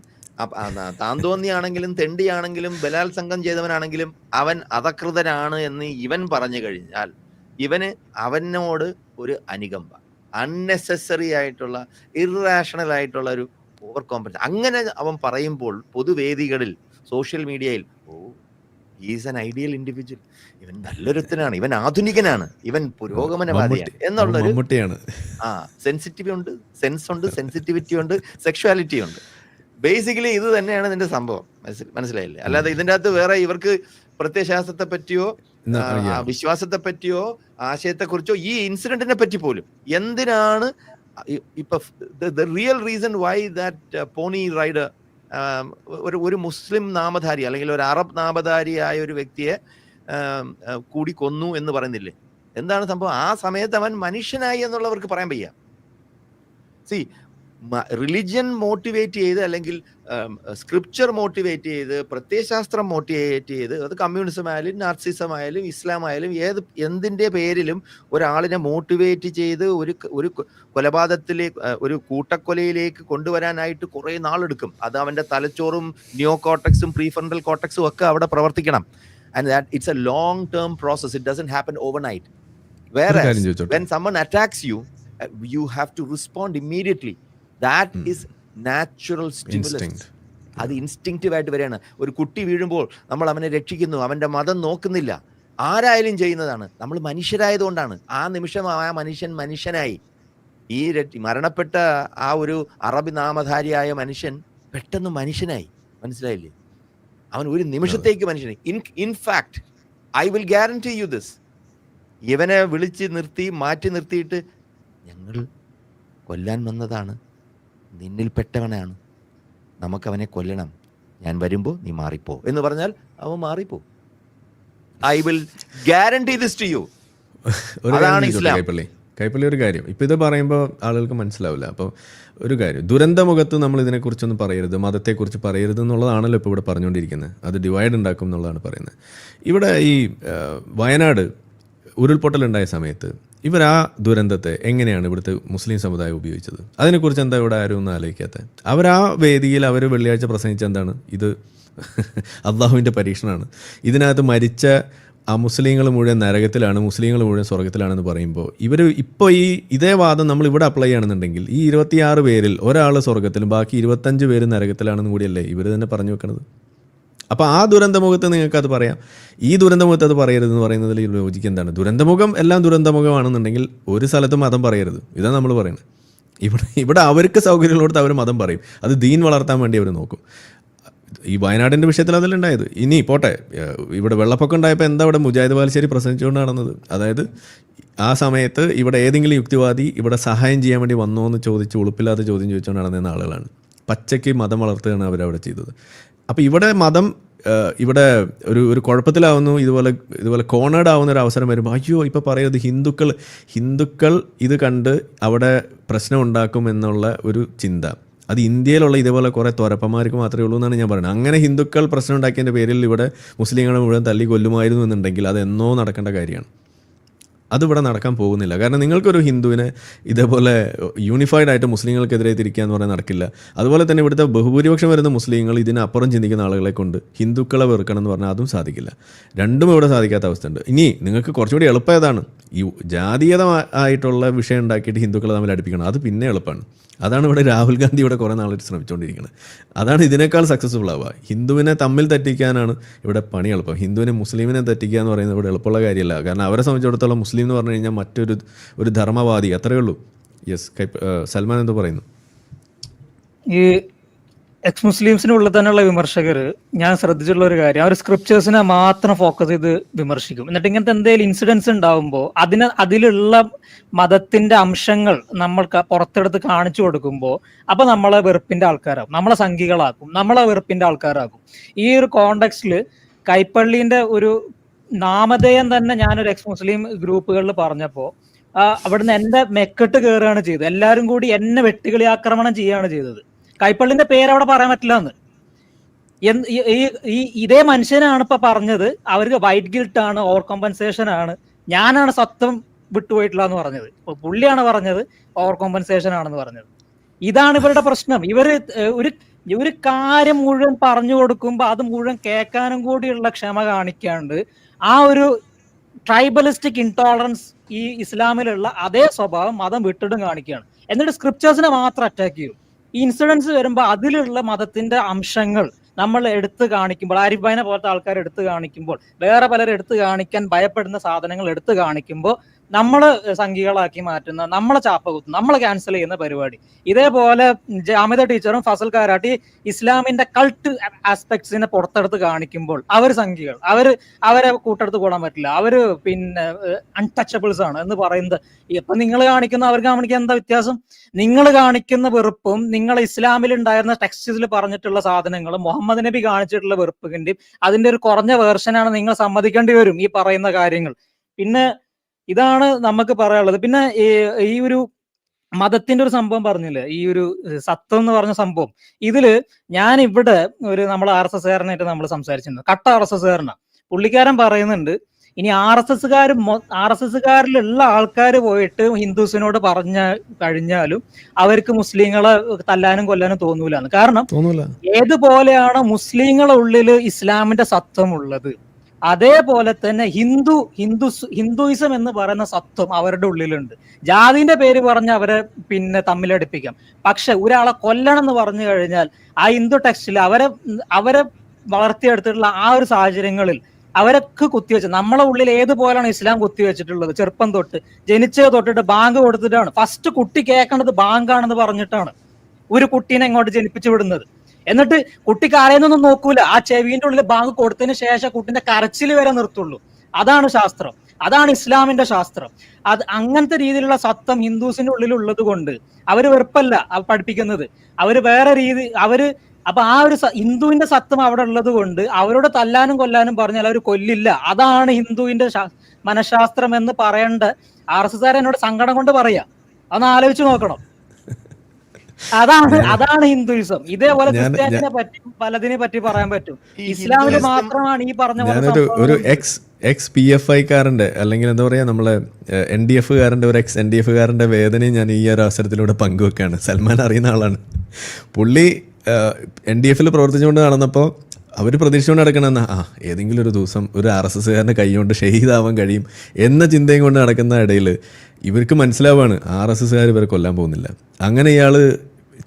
താന്തോന്നിയാണെങ്കിലും തെണ്ടിയാണെങ്കിലും ബലാത്സംഗം ചെയ്തവനാണെങ്കിലും അവൻ അധകൃതനാണ് എന്ന് ഇവൻ പറഞ്ഞു കഴിഞ്ഞാൽ ഇവന് അവനോട് ഒരു അനുകമ്പ അൺനെസസറി ആയിട്ടുള്ള ഇറാഷണൽ ആയിട്ടുള്ള ഒരു ഓവർ കോമ്പൻസ് അങ്ങനെ അവൻ പറയുമ്പോൾ പൊതുവേദികളിൽ social media oh is an ideal individual ഇവൻ നല്ലൊരുത്തനാണ് ഇവൻ ആധുനികനാണ് ഇവൻ പുരോഗമനവാദിയാണ് എന്നുള്ളൊരു മമ്മൂട്ടിയാണ്. ആ സെൻസിറ്റീവ് ഉണ്ട് സെൻസ് ഉണ്ട് സെൻസിറ്റിവിറ്റി ഉണ്ട് സെക്ഷുവാലിറ്റി ഉണ്ട്. ബേസിക്കലി ഇത് തന്നെയാണ് ഇതിന്റെ സംഭവം. മനസ്സി- മനസ്സിലായില്ലേ? അല്ലാതെ ഇതിന്റെ അകത്ത് വേറെ ഇവർക്ക് പ്രത്യയശാസ്ത്രത്തെ പറ്റിയോ. വിശ്വാസത്തെ പറ്റിയോ ആശയത്തെ കുറിച്ചോ ഈ ഇൻസിഡന്റിനെ പറ്റി പോലും എന്തിനാണ് ഇപ്പൊ real reason why that pony rider ഒരു ഒരു മുസ്ലിം നാമധാരി അല്ലെങ്കിൽ ഒരു അറബ് നാമധാരിയായ ഒരു വ്യക്തിയെ കൂടി കൊന്നു എന്ന് പറയുന്നില്ലേ? എന്താണ് സംഭവം? ആ സമയത്ത് അവൻ മനുഷ്യനായി എന്നുള്ളവർക്ക് പറയാൻ വയ്യ. സി റിലിജ്യൻ മോട്ടിവേറ്റ് ചെയ്ത് അല്ലെങ്കിൽ സ്ക്രിപ്ചർ മോട്ടിവേറ്റ് ചെയ്ത് പ്രത്യയശാസ്ത്രം മോട്ടിവേറ്റ് ചെയ്ത് അത് കമ്മ്യൂണിസം ആയാലും നാർസിസം ആയാലും ഇസ്ലാം ആയാലും ഏത് എന്തിന്റെ പേരിലും ഒരാളിനെ മോട്ടിവേറ്റ് ചെയ്ത് ഒരു ഒരു കൊലപാതകത്തിലേക്ക് ഒരു കൂട്ടക്കൊലയിലേക്ക് കൊണ്ടുവരാനായിട്ട് കുറേ നാളെടുക്കും. അത് അവന്റെ തലച്ചോറും ന്യൂ കോട്ടക്സും പ്രീഫ്രണ്ടൽ കോട്ടക്സും ഒക്കെ അവിടെ പ്രവർത്തിക്കണം. And that it's a long term process it doesn't happen overnight വേറെ when someone attacks you you have to you have to is natural that is natural stimulus. Instinct അത് ഇൻസ്റ്റിങ്റ്റീവ് ആയിട്ട് വരികയാണ്. ഒരു കുട്ടി വീഴുമ്പോൾ നമ്മൾ അവനെ രക്ഷിക്കുന്നു അവന്റെ മതം നോക്കുന്നില്ല. ആരായാലും ചെയ്യുന്നതാണ്. നമ്മൾ മനുഷ്യരായതുകൊണ്ടാണ്. ആ നിമിഷം ആ മനുഷ്യൻ മനുഷ്യനായി. ഈ മരണപ്പെട്ട ആ ഒരു അറബി നാമധാരിയായ മനുഷ്യൻ പെട്ടെന്ന് മനുഷ്യനായി. മനസ്സിലായില്ലേ? അവൻ ഒരു നിമിഷത്തേക്ക് മനുഷ്യനായി. In in fact I will guarantee you this ഇവനെ വിളിച്ച് നിർത്തി മാറ്റി നിർത്തിയിട്ട് ഞങ്ങൾ കൊല്ലാൻ വന്നതാണ്. നിന്നിൽ പെട്ടവനാണ് നമുക്കവനെ കൊല്ലണം. ഞാൻ വരുമ്പോൾ നീ മാറിപ്പോ. എന്ന് പറഞ്ഞാൽ അവൻ മാറിപ്പോ. I will guarantee this to you അതാണ് ഇസ്ലാം. കൈപ്പള്ളി. ഒരു കാര്യം. ഇപ്പം ഇത് പറയുമ്പോൾ ആളുകൾക്ക് മനസ്സിലാവില്ല. അപ്പോൾ ഒരു കാര്യം. ദുരന്തമുഖത്ത് നമ്മൾ ഇതിനെക്കുറിച്ചൊന്നും പറയരുത്. മതത്തെക്കുറിച്ച് പറയരുത് എന്നുള്ളതാണല്ലോ ഇപ്പോൾ ഇവിടെ പറഞ്ഞുകൊണ്ടിരിക്കുന്നത്. അത് ഡിവൈഡ് ഉണ്ടാക്കും എന്നുള്ളതാണ് പറയുന്നത്. ഇവിടെ ഈ വയനാട് ഉരുൾപൊട്ടലുണ്ടായ സമയത്ത് ഇവർ ആ ദുരന്തത്തെ എങ്ങനെയാണ് ഇവിടുത്തെ മുസ്ലിം സമുദായം ഉപയോഗിച്ചത്? അതിനെക്കുറിച്ച് എന്താ ഇവിടെ ആരും ഒന്നും ആലോചിക്കാത്ത. അവർ ആ വേദിയിൽ അവർ വെള്ളിയാഴ്ച പ്രസംഗിച്ച എന്താണ്? ഇത് അള്ളാഹുവിന്റെ പരീക്ഷണമാണ്. ഇതിനകത്ത് മരിച്ച ആ മുസ്ലിങ്ങൾ മുഴുവൻ നരകത്തിലാണ് മുസ്ലിങ്ങൾ മുഴുവൻ സ്വർഗത്തിലാണെന്ന് പറയുമ്പോൾ ഇവർ ഇപ്പോൾ ഈ ഇതേ വാദം നമ്മൾ ഇവിടെ അപ്ലൈ ചെയ്യുകയാണെന്നുണ്ടെങ്കിൽ ഈ ഇരുപത്തിയാറ് പേരിൽ ഒരാൾ സ്വർഗത്തിലും ബാക്കി ഇരുപത്തഞ്ച് പേര് നരകത്തിലാണെന്ന് കൂടിയല്ലേ ഇവർ തന്നെ പറഞ്ഞു വെക്കണത്? അപ്പോൾ ആ ദുരന്തമുഖത്ത് നിങ്ങൾക്കത് പറയാം. ഈ ദുരന്തമുഖത്ത് അത് പറയരുതെന്ന് പറയുന്നതിൽ യോജിക്കുക എന്താണ്? ദുരന്തമുഖം എല്ലാം ദുരന്തമുഖമാണെന്നുണ്ടെങ്കിൽ ഒരു സ്ഥലത്തും മതം പറയരുത്. ഇതാണ് നമ്മൾ പറയുന്നത്. ഇവിടെ ഇവിടെ അവർക്ക് സൗകര്യമുള്ളടത്ത് അവർ മതം പറയും. അത് ദീൻ വളർത്താൻ വേണ്ടി അവർ നോക്കും. ഈ വയനാടിന്റെ വിഷയത്തിൽ അതല്ല ഉണ്ടായത്. ഇനി പോട്ടെ ഇവിടെ വെള്ളപ്പൊക്കം ഉണ്ടായപ്പോൾ എന്താ ഇവിടെ മുജാഹിദ് ബാലുശ്ശേരി പ്രസംഗിച്ചുകൊണ്ട് നടന്നത്? അതായത് ആ സമയത്ത് ഇവിടെ ഏതെങ്കിലും യുക്തിവാദി ഇവിടെ സഹായം ചെയ്യാൻ വേണ്ടി വന്നോ എന്ന് ചോദിച്ച് ഉളുപ്പില്ലാത്ത ചോദ്യം ചോദിച്ചുകൊണ്ട് നടന്നിരുന്ന ആളുകളാണ്. പച്ചയ്ക്ക് മതം വളർത്തുകയാണ് അവരവിടെ ചെയ്തത്. അപ്പോൾ ഇവിടെ മതം ഇവിടെ ഒരു ഒരു കുഴപ്പത്തിലാവുന്നു ഇതുപോലെ ഇതുപോലെ കോണേഡ് ആവുന്ന ഒരു അവസരം വരുമ്പോൾ അയ്യോ ഇപ്പോൾ പറയുന്നത് ഹിന്ദുക്കൾ ഹിന്ദുക്കൾ ഇത് കണ്ട് അവിടെ പ്രശ്നം ഉണ്ടാക്കും എന്നുള്ള ഒരു ചിന്ത. അത് ഇന്ത്യയിലുള്ള ഇതേപോലെ കുറേ തുരപ്പന്മാർക്ക് മാത്രമേ ഉള്ളൂ എന്നാണ് ഞാൻ പറയുന്നത്. അങ്ങനെ ഹിന്ദുക്കൾ പ്രശ്നം ഉണ്ടാക്കിയതിന്റെ പേരിൽ ഇവിടെ മുസ്ലിങ്ങളെ മുഴുവൻ തല്ലി കൊല്ലുമായിരുന്നു എന്നുണ്ടെങ്കിൽ അത് എന്നോ നടക്കേണ്ട കാര്യമാണ്. അതിവിടെ നടക്കാൻ പോകുന്നില്ല. കാരണം നിങ്ങൾക്കൊരു ഹിന്ദുവിനെ ഇതേപോലെ യൂണിഫൈഡ് ആയിട്ട് മുസ്ലിങ്ങൾക്കെതിരെ തിരിക്കുക എന്ന് പറയാൻ നടക്കില്ല. അതുപോലെ തന്നെ ഇവിടുത്തെ ബഹുഭൂരിപക്ഷം വരുന്ന മുസ്ലിങ്ങൾ ഇതിനപ്പുറം ചിന്തിക്കുന്ന ആളുകളെ കൊണ്ട് ഹിന്ദുക്കളെ വെറുക്കണം എന്ന് പറഞ്ഞാൽ അതും സാധിക്കില്ല. രണ്ടും ഇവിടെ സാധിക്കാത്ത അവസ്ഥയുണ്ട്. ഇനി നിങ്ങൾക്ക് കുറച്ചുകൂടി എളുപ്പം ഏതാണ്? ഈ ജാതീയത ആയിട്ടുള്ള വിഷയം ഉണ്ടാക്കിയിട്ട് ഹിന്ദുക്കളെ തമ്മിൽ അടുപ്പിക്കണം. അത് പിന്നെ എളുപ്പമാണ് അതാണ് ഇവിടെ രാഹുൽ ഗാന്ധി ഇവിടെ കുറേ നാളായിട്ട് ശ്രമിച്ചുകൊണ്ടിരിക്കുന്നത് അതാണ് ഇതിനേക്കാൾ സക്സസ്ഫുൾ ആവുക. ഹിന്ദുവിനെ തമ്മിൽ തെറ്റിക്കാനാണ് ഇവിടെ പണി എളുപ്പം. ഹിന്ദുവിനെ മുസ്ലിമിനെ തെറ്റിക്കുക എന്ന് പറയുന്നത് ഇവിടെ എളുപ്പമുള്ള കാര്യമല്ല. കാരണം അവരെ സംബന്ധിച്ചിടത്തോളം മുസ്ലിം എന്ന് പറഞ്ഞു കഴിഞ്ഞാൽ മറ്റൊരു ഒരു ധർമ്മവാദി. അത്രയേ ഉള്ളൂ. യെസ് സൽമാൻ എന്ത് പറയുന്നു? ഈ എക്സ് മുസ്ലിംസിനുള്ളിൽ തന്നെയുള്ള വിമർശകർ ഞാൻ ശ്രദ്ധിച്ചുള്ള ഒരു കാര്യം അവർ സ്ക്രിപ്റ്റേഴ്സിനെ മാത്രം ഫോക്കസ് ചെയ്ത് വിമർശിക്കും. എന്നിട്ട് ഇങ്ങനത്തെ എന്തെങ്കിലും ഇൻസിഡൻസ് ഉണ്ടാവുമ്പോൾ അതിന് അതിലുള്ള മതത്തിന്റെ അംശങ്ങൾ നമ്മൾക്ക് പുറത്തെടുത്ത് കാണിച്ചു കൊടുക്കുമ്പോൾ അപ്പൊ നമ്മളെ വെറുപ്പിന്റെ ആൾക്കാരാകും. നമ്മളെ സംഘികളാക്കും. നമ്മളെ വെറുപ്പിന്റെ ആൾക്കാരാകും. ഈ ഒരു കോണ്ടെക്സ്റ്റിൽ കൈപ്പള്ളിന്റെ ഒരു നാമധേയം തന്നെ ഞാനൊരു എക്സ് മുസ്ലിം ഗ്രൂപ്പുകളിൽ പറഞ്ഞപ്പോൾ അവിടുന്ന് എന്റെ മെക്കെട്ട് കയറുകയാണ് ചെയ്തത്. എല്ലാവരും കൂടി എന്നെ വെട്ടുകളി ആക്രമണം ചെയ്യുകയാണ് ചെയ്തത്. കൈപ്പള്ളിന്റെ പേര് അവിടെ പറയാൻ പറ്റില്ല എന്ന്. ഈ- ഇതേ മനുഷ്യനാണ് ഇപ്പൊ പറഞ്ഞത്. അവർക്ക് വൈറ്റ് ഗിൽട്ട് ആണ് ഓവർ കോമ്പൻസേഷൻ ആണ്. ഞാനാണ് സത്യം വിട്ടുപോയിട്ടില്ല എന്ന് പറഞ്ഞത്. പുള്ളിയാണ് പറഞ്ഞത് ഓവർ കോമ്പൻസേഷൻ ആണെന്ന് പറഞ്ഞത്. ഇതാണ് ഇവരുടെ പ്രശ്നം. ഇവർ ഒരു ഒരു കാര്യം മുഴുവൻ പറഞ്ഞു കൊടുക്കുമ്പോൾ അത് മുഴുവൻ കേൾക്കാനും കൂടിയുള്ള ക്ഷമ കാണിക്കാണ്ട് ആ ഒരു ട്രൈബലിസ്റ്റിക് ഇൻടോളറൻസ് ഈ ഇസ്ലാമിലുള്ള അതേ സ്വഭാവം മതം വിട്ടിടും കാണിക്കുകയാണ്. എന്നിട്ട് സ്ക്രിപ്റ്റേഴ്സിനെ മാത്രം അറ്റാക്ക് ചെയ്യും. ഈ ഇൻസിഡൻസ് വരുമ്പോൾ അതിലുള്ള മതത്തിന്റെ അംശങ്ങൾ നമ്മൾ എടുത്തു കാണിക്കുമ്പോൾ അരിബൈനെ പോലത്തെ ആൾക്കാർ എടുത്തു കാണിക്കുമ്പോൾ വേറെ പലരും എടുത്തു കാണിക്കാൻ ഭയപ്പെടുന്ന സാധനങ്ങൾ എടുത്തു കാണിക്കുമ്പോൾ നമ്മൾ സംഖ്യകളാക്കി മാറ്റുന്ന നമ്മളെ ചാപ്പ കുത്തുന്ന നമ്മളെ ക്യാൻസൽ ചെയ്യുന്ന പരിപാടി. ഇതേപോലെ ജാമിത ടീച്ചറും ഫസൽ കാരാട്ടി ഇസ്ലാമിന്റെ കൾട്ട് ആസ്പെക്ട്സിനെ പുറത്തെടുത്ത് കാണിക്കുമ്പോൾ അവർ സംഖ്യകൾ അവർ അവരെ കൂട്ടെടുത്ത് കൂടാൻ പറ്റില്ല. അവർ പിന്നെ അൺടച്ചബിൾസ് ആണ് എന്ന് പറയുന്നത്. ഇപ്പൊ നിങ്ങൾ കാണിക്കുന്ന അവർക്ക് കാണിക്കുന്ന എന്താ വ്യത്യാസം? നിങ്ങൾ കാണിക്കുന്ന വെറുപ്പും നിങ്ങൾ ഇസ്ലാമിൽ ഉണ്ടായിരുന്ന ടെക്സ്റ്റിൽ പറഞ്ഞിട്ടുള്ള സാധനങ്ങളും മുഹമ്മദ് നബി കാണിച്ചിട്ടുള്ള വെറുപ്പിന്റെയും അതിന്റെ ഒരു കുറഞ്ഞ വേർഷനാണ് നിങ്ങൾ സമ്മതിക്കേണ്ടി വരും ഈ പറയുന്ന കാര്യങ്ങൾ. പിന്നെ ഇതാണ് നമുക്ക് പറയാനുള്ളത്. പിന്നെ ഈ- ഒരു മതത്തിന്റെ ഒരു സംഭവം പറഞ്ഞില്ലേ? ഈ ഒരു സത്വം എന്ന് പറഞ്ഞ സംഭവം. ഇതിൽ ഞാൻ ഇവിടെ ഒരു നമ്മൾ ആർ എസ് എസ് കാരനായിട്ട് നമ്മൾ സംസാരിച്ചിട്ടുണ്ട് കട്ട ആർ എസ് എസ് കാരനാണ് പുള്ളിക്കാരൻ പറയുന്നുണ്ട് ഇനി ആർ എസ് എസ്സുകാർ ആർ എസ് എസ്സുകാരിലുള്ള ആൾക്കാർ പോയിട്ട് ഹിന്ദുസിനോട് പറഞ്ഞ കഴിഞ്ഞാലും അവർക്ക് മുസ്ലിങ്ങളെ തല്ലാനും കൊല്ലാനും തോന്നൂലാണ് കാരണം ഏതുപോലെയാണ് മുസ്ലിങ്ങളെ ഉള്ളിൽ ഇസ്ലാമിന്റെ സത്വം ഉള്ളത്? അതേപോലെ തന്നെ ഹിന്ദു ഹിന്ദു ഹിന്ദുയിസം എന്ന് പറയുന്ന സത്വം അവരുടെ ഉള്ളിലുണ്ട്. ജാതിന്റെ പേര് പറഞ്ഞ് അവരെ പിന്നെ തമ്മിലടിപ്പിക്കാം. പക്ഷെ ഒരാളെ കൊല്ലണം എന്ന് പറഞ്ഞു കഴിഞ്ഞാൽ ആ ഹിന്ദു ടെക്സ്റ്റിൽ അവരെ അവരെ വളർത്തിയെടുത്തിട്ടുള്ള ആ ഒരു സാഹചര്യങ്ങളിൽ അവരൊക്കെ കുത്തിവെച്ച് നമ്മളെ ഉള്ളിൽ ഏതുപോലെയാണ് ഇസ്ലാം കുത്തിവെച്ചിട്ടുള്ളത്? ചെറുപ്പം തൊട്ട് ജനിച്ചത് തൊട്ടിട്ട് ബാങ്ക് കൊടുത്തിട്ടാണ്. ഫസ്റ്റ് കുട്ടി കേൾക്കേണ്ടത് ബാങ്കാണെന്ന് പറഞ്ഞിട്ടാണ് ഒരു കുട്ടീനെ ഇങ്ങോട്ട് ജനിപ്പിച്ചു വിടുന്നത്. എന്നിട്ട് കുട്ടി കരയുന്നൊന്നും നോക്കൂല. ആ ചെവിന്റെ ഉള്ളിൽ ബാങ്ക് കൊടുത്തതിന് ശേഷം കുട്ടിന്റെ കരച്ചിൽ വരെ നിർത്തുള്ളൂ. അതാണ് ശാസ്ത്രം. അതാണ് ഇസ്ലാമിന്റെ ശാസ്ത്രം. അത് അങ്ങനത്തെ രീതിയിലുള്ള സത്വം ഹിന്ദുസിന്റെ ഉള്ളിൽ ഉള്ളത് കൊണ്ട് അവർ വെറുപ്പല്ല പഠിപ്പിക്കുന്നത്. അവർ വേറെ രീതി അവർ അപ്പൊ ആ ഒരു ഹിന്ദുവിന്റെ സത്വം അവിടെ ഉള്ളത് കൊണ്ട് അവരോട് തല്ലാനും കൊല്ലാനും പറഞ്ഞാൽ അവർ കൊല്ലില്ല. അതാണ് ഹിന്ദുവിന്റെ മനഃശാസ്ത്രം എന്ന് പറയേണ്ട ആർ എസ് എസ് എന്നോട് സങ്കടം കൊണ്ട് പറയാ. അതൊന്ന് ആലോചിച്ച് നോക്കണം. അതാണ് അതാണ് ഹിന്ദുയിസം. ഇതേപോലെ ക്രിസ്ത്യാനിനെ പറ്റി പലതിനെ പറ്റി പറയാൻ പറ്റും. ഇസ്ലാമിൽ മാത്രമാണ് ഈ പറഞ്ഞ ഞാനൊരു ഒരു എക്സ് എക്സ് പി എഫ് ഐക്കാരന്റെ അല്ലെങ്കിൽ എന്താ പറയുക നമ്മളെ എൻ ഡി എഫ് കാരന്റെ ഒരു എക്സ് എൻ ഡി എഫ് കാരന്റെ വേദനയും ഞാൻ ഈ ഒരു അവസരത്തിലൂടെ പങ്കുവെക്കുകയാണ് സൽമാൻ അറിയുന്ന ആളാണ്. പുള്ളി എൻ ഡി എഫിൽ പ്രവർത്തിച്ചുകൊണ്ട് നടന്നപ്പോൾ അവർ പ്രതീക്ഷിച്ചുകൊണ്ട് നടക്കണമെന്ന ആ ഏതെങ്കിലും ഒരു ദിവസം ഒരു ആർ എസ് എസ്സുകാരന്റെ കൈകൊണ്ട് ഷഹീദാവാൻ കഴിയും എന്ന ചിന്തയും കൊണ്ട് നടക്കുന്ന ഇടയിൽ ഇവർക്ക് മനസ്സിലാവാണ് ആർ എസ് എസ്സുകാർ ഇവരെ കൊല്ലാൻ പോകുന്നില്ല. അങ്ങനെ ഇയാൾ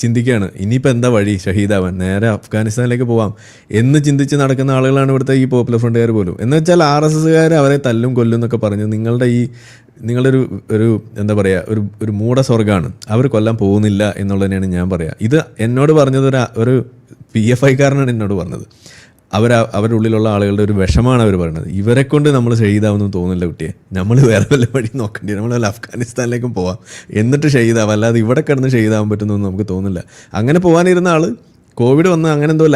ചിന്തിക്കുകയാണ് ഇനിയിപ്പോൾ എന്താ വഴി ഷഹീദാവാൻ നേരെ അഫ്ഗാനിസ്ഥാനിലേക്ക് പോവാം എന്ന് ചിന്തിച്ച് നടക്കുന്ന ആളുകളാണ് ഇവിടുത്തെ ഈ പോപ്പുലർ ഫ്രണ്ടുകാർ പോലും. എന്ന് വെച്ചാൽ ആർ എസ് എസ്സുകാർ അവരെ തല്ലും കൊല്ലും എന്നൊക്കെ പറഞ്ഞ് നിങ്ങളുടെ ഈ നിങ്ങളുടെ ഒരു ഒരു എന്താ പറയുക ഒരു ഒരു മൂട മൂഢസ്വർഗമാണ് അവർ കൊല്ലാൻ പോകുന്നില്ല എന്നുള്ളതിനാണ് ഞാൻ പറയുക ഇത് എന്നോട് പറഞ്ഞത് ഒരു ഒരു പി എഫ് ഐക്കാരനാണ് എന്നോട് പറഞ്ഞത്. അവർ അവരുടെ ഉള്ളിലുള്ള ആളുകളുടെ ഒരു വിഷമാണ് അവർ പറയുന്നത് ഇവരെ കൊണ്ട് നമ്മൾ ഷഹീദാവെന്ന് തോന്നുന്നില്ല കുട്ടിയെ. നമ്മൾ വേറെ വല്ല വഴി നോക്കേണ്ടി നമ്മൾ വല്ല അഫ്ഗാനിസ്ഥാനിലേക്കും പോവാം. എന്നിട്ട് ഷഹീദാവാം അല്ലാതെ ഇവിടെ കിടന്ന് ഷഹീദാവാൻ പറ്റുന്നൊന്നും നമുക്ക് തോന്നുന്നില്ല. അങ്ങനെ പോകാനിരുന്ന ആൾ കോവിഡ് വന്ന് അങ്ങനെ എന്തോ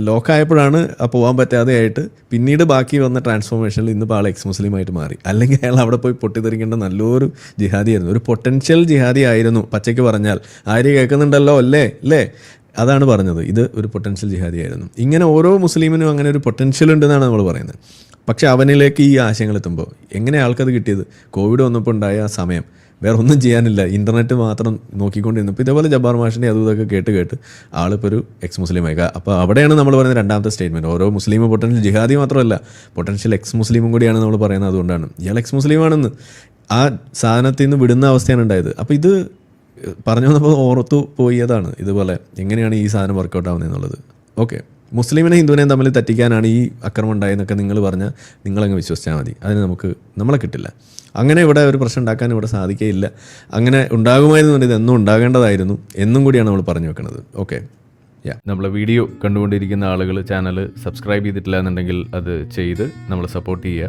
ലോക്കായപ്പോഴാണ് പോകാൻ പറ്റാതെ ആയിട്ട് പിന്നീട് ബാക്കി വന്ന ട്രാൻസ്ഫോർമേഷനിൽ ഇന്നിപ്പോൾ ആൾ എക്സ് മുസ്ലിമായിട്ട് മാറി. അല്ലെങ്കിൽ അയാൾ അവിടെ പോയി പൊട്ടിത്തെറിക്കേണ്ട നല്ലൊരു ജിഹാദിയായിരുന്നു. ഒരു പൊട്ടൻഷ്യൽ ജിഹാദി ആയിരുന്നു. പച്ചയ്ക്ക് പറഞ്ഞാൽ. ആര് കേൾക്കുന്നുണ്ടല്ലോ? അല്ലേ? അല്ലേ? അതാണ് പറഞ്ഞത്. ഇത് ഒരു പൊട്ടൻഷ്യൽ ജിഹാദിയായിരുന്നു ഇങ്ങനെ ഓരോ മുസ്ലിമിനും അങ്ങനെ ഒരു പൊട്ടൻഷ്യൽ ഉണ്ടെന്നാണ് നമ്മൾ പറയുന്നത്. പക്ഷെ അവനിലേക്ക് ഈ ആശയങ്ങൾ എത്തുമ്പോൾ എങ്ങനെ ആൾക്കത് കിട്ടിയത്? കോവിഡ് വന്നപ്പോൾ ഉണ്ടായ ആ സമയം. വേറെ ഒന്നും ചെയ്യാനില്ല. ഇന്റർനെറ്റ് മാത്രം നോക്കിക്കൊണ്ടിരുന്നു. ഇപ്പോൾ ഇതേപോലെ ജബ്ബാർ മാഷിന്റെ അതും ഇതൊക്കെ കേട്ട് കേട്ട് ആളിപ്പോൾ ഒരു എക്സ് മുസ്ലിം ആയി അപ്പോൾ അവിടെയാണ് നമ്മൾ പറയുന്നത് രണ്ടാമത്തെ സ്റ്റേറ്റ്മെന്റ് ഓരോ മുസ്ലിം പൊട്ടൻഷ്യൽ ജിഹാദി മാത്രമല്ല പൊട്ടൻഷ്യൽ എക്സ് മുസ്ലിമും കൂടിയാണ് നമ്മൾ പറയുന്നത് അതുകൊണ്ടാണ്. ഇയാൾ എക്സ് മുസ്ലിമാണെന്ന് ആ സാധനത്തിൽ നിന്ന് വിടുന്ന അവസ്ഥയാണ് ഉണ്ടായത്. അപ്പോൾ ഇത് പറഞ്ഞു വന്നപ്പോൾ ഓർത്തു പോയതാണ് ഇതുപോലെ എങ്ങനെയാണ് ഈ സാധനം വർക്കൗട്ട് ആവുന്നത് എന്നുള്ളത്. ഓക്കെ മുസ്ലിമിനെ ഹിന്ദുവിനെയും തമ്മിൽ തെറ്റിക്കാനാണ് ഈ അക്രമം ഉണ്ടായെന്നൊക്കെ നിങ്ങൾ പറഞ്ഞാൽ നിങ്ങളങ്ങ് വിശ്വസിച്ചാൽ മതി. അതിന് നമുക്ക് നമ്മളെ കിട്ടില്ല. അങ്ങനെ ഇവിടെ ഒരു പ്രശ്നം ഉണ്ടാക്കാൻ ഇവിടെ സാധിക്കുകയില്ല. അങ്ങനെ ഉണ്ടാകുമായിരുന്നു പറഞ്ഞത് എന്നും ഉണ്ടാകേണ്ടതായിരുന്നു എന്നും കൂടിയാണ് നമ്മൾ പറഞ്ഞു വെക്കുന്നത്. ഓക്കെ യാ നമ്മളെ വീഡിയോ കണ്ടുകൊണ്ടിരിക്കുന്ന ആളുകൾ ചാനൽ സബ്സ്ക്രൈബ് ചെയ്തിട്ടില്ല എന്നുണ്ടെങ്കിൽ അത് ചെയ്ത് നമ്മളെ സപ്പോർട്ട് ചെയ്യുക.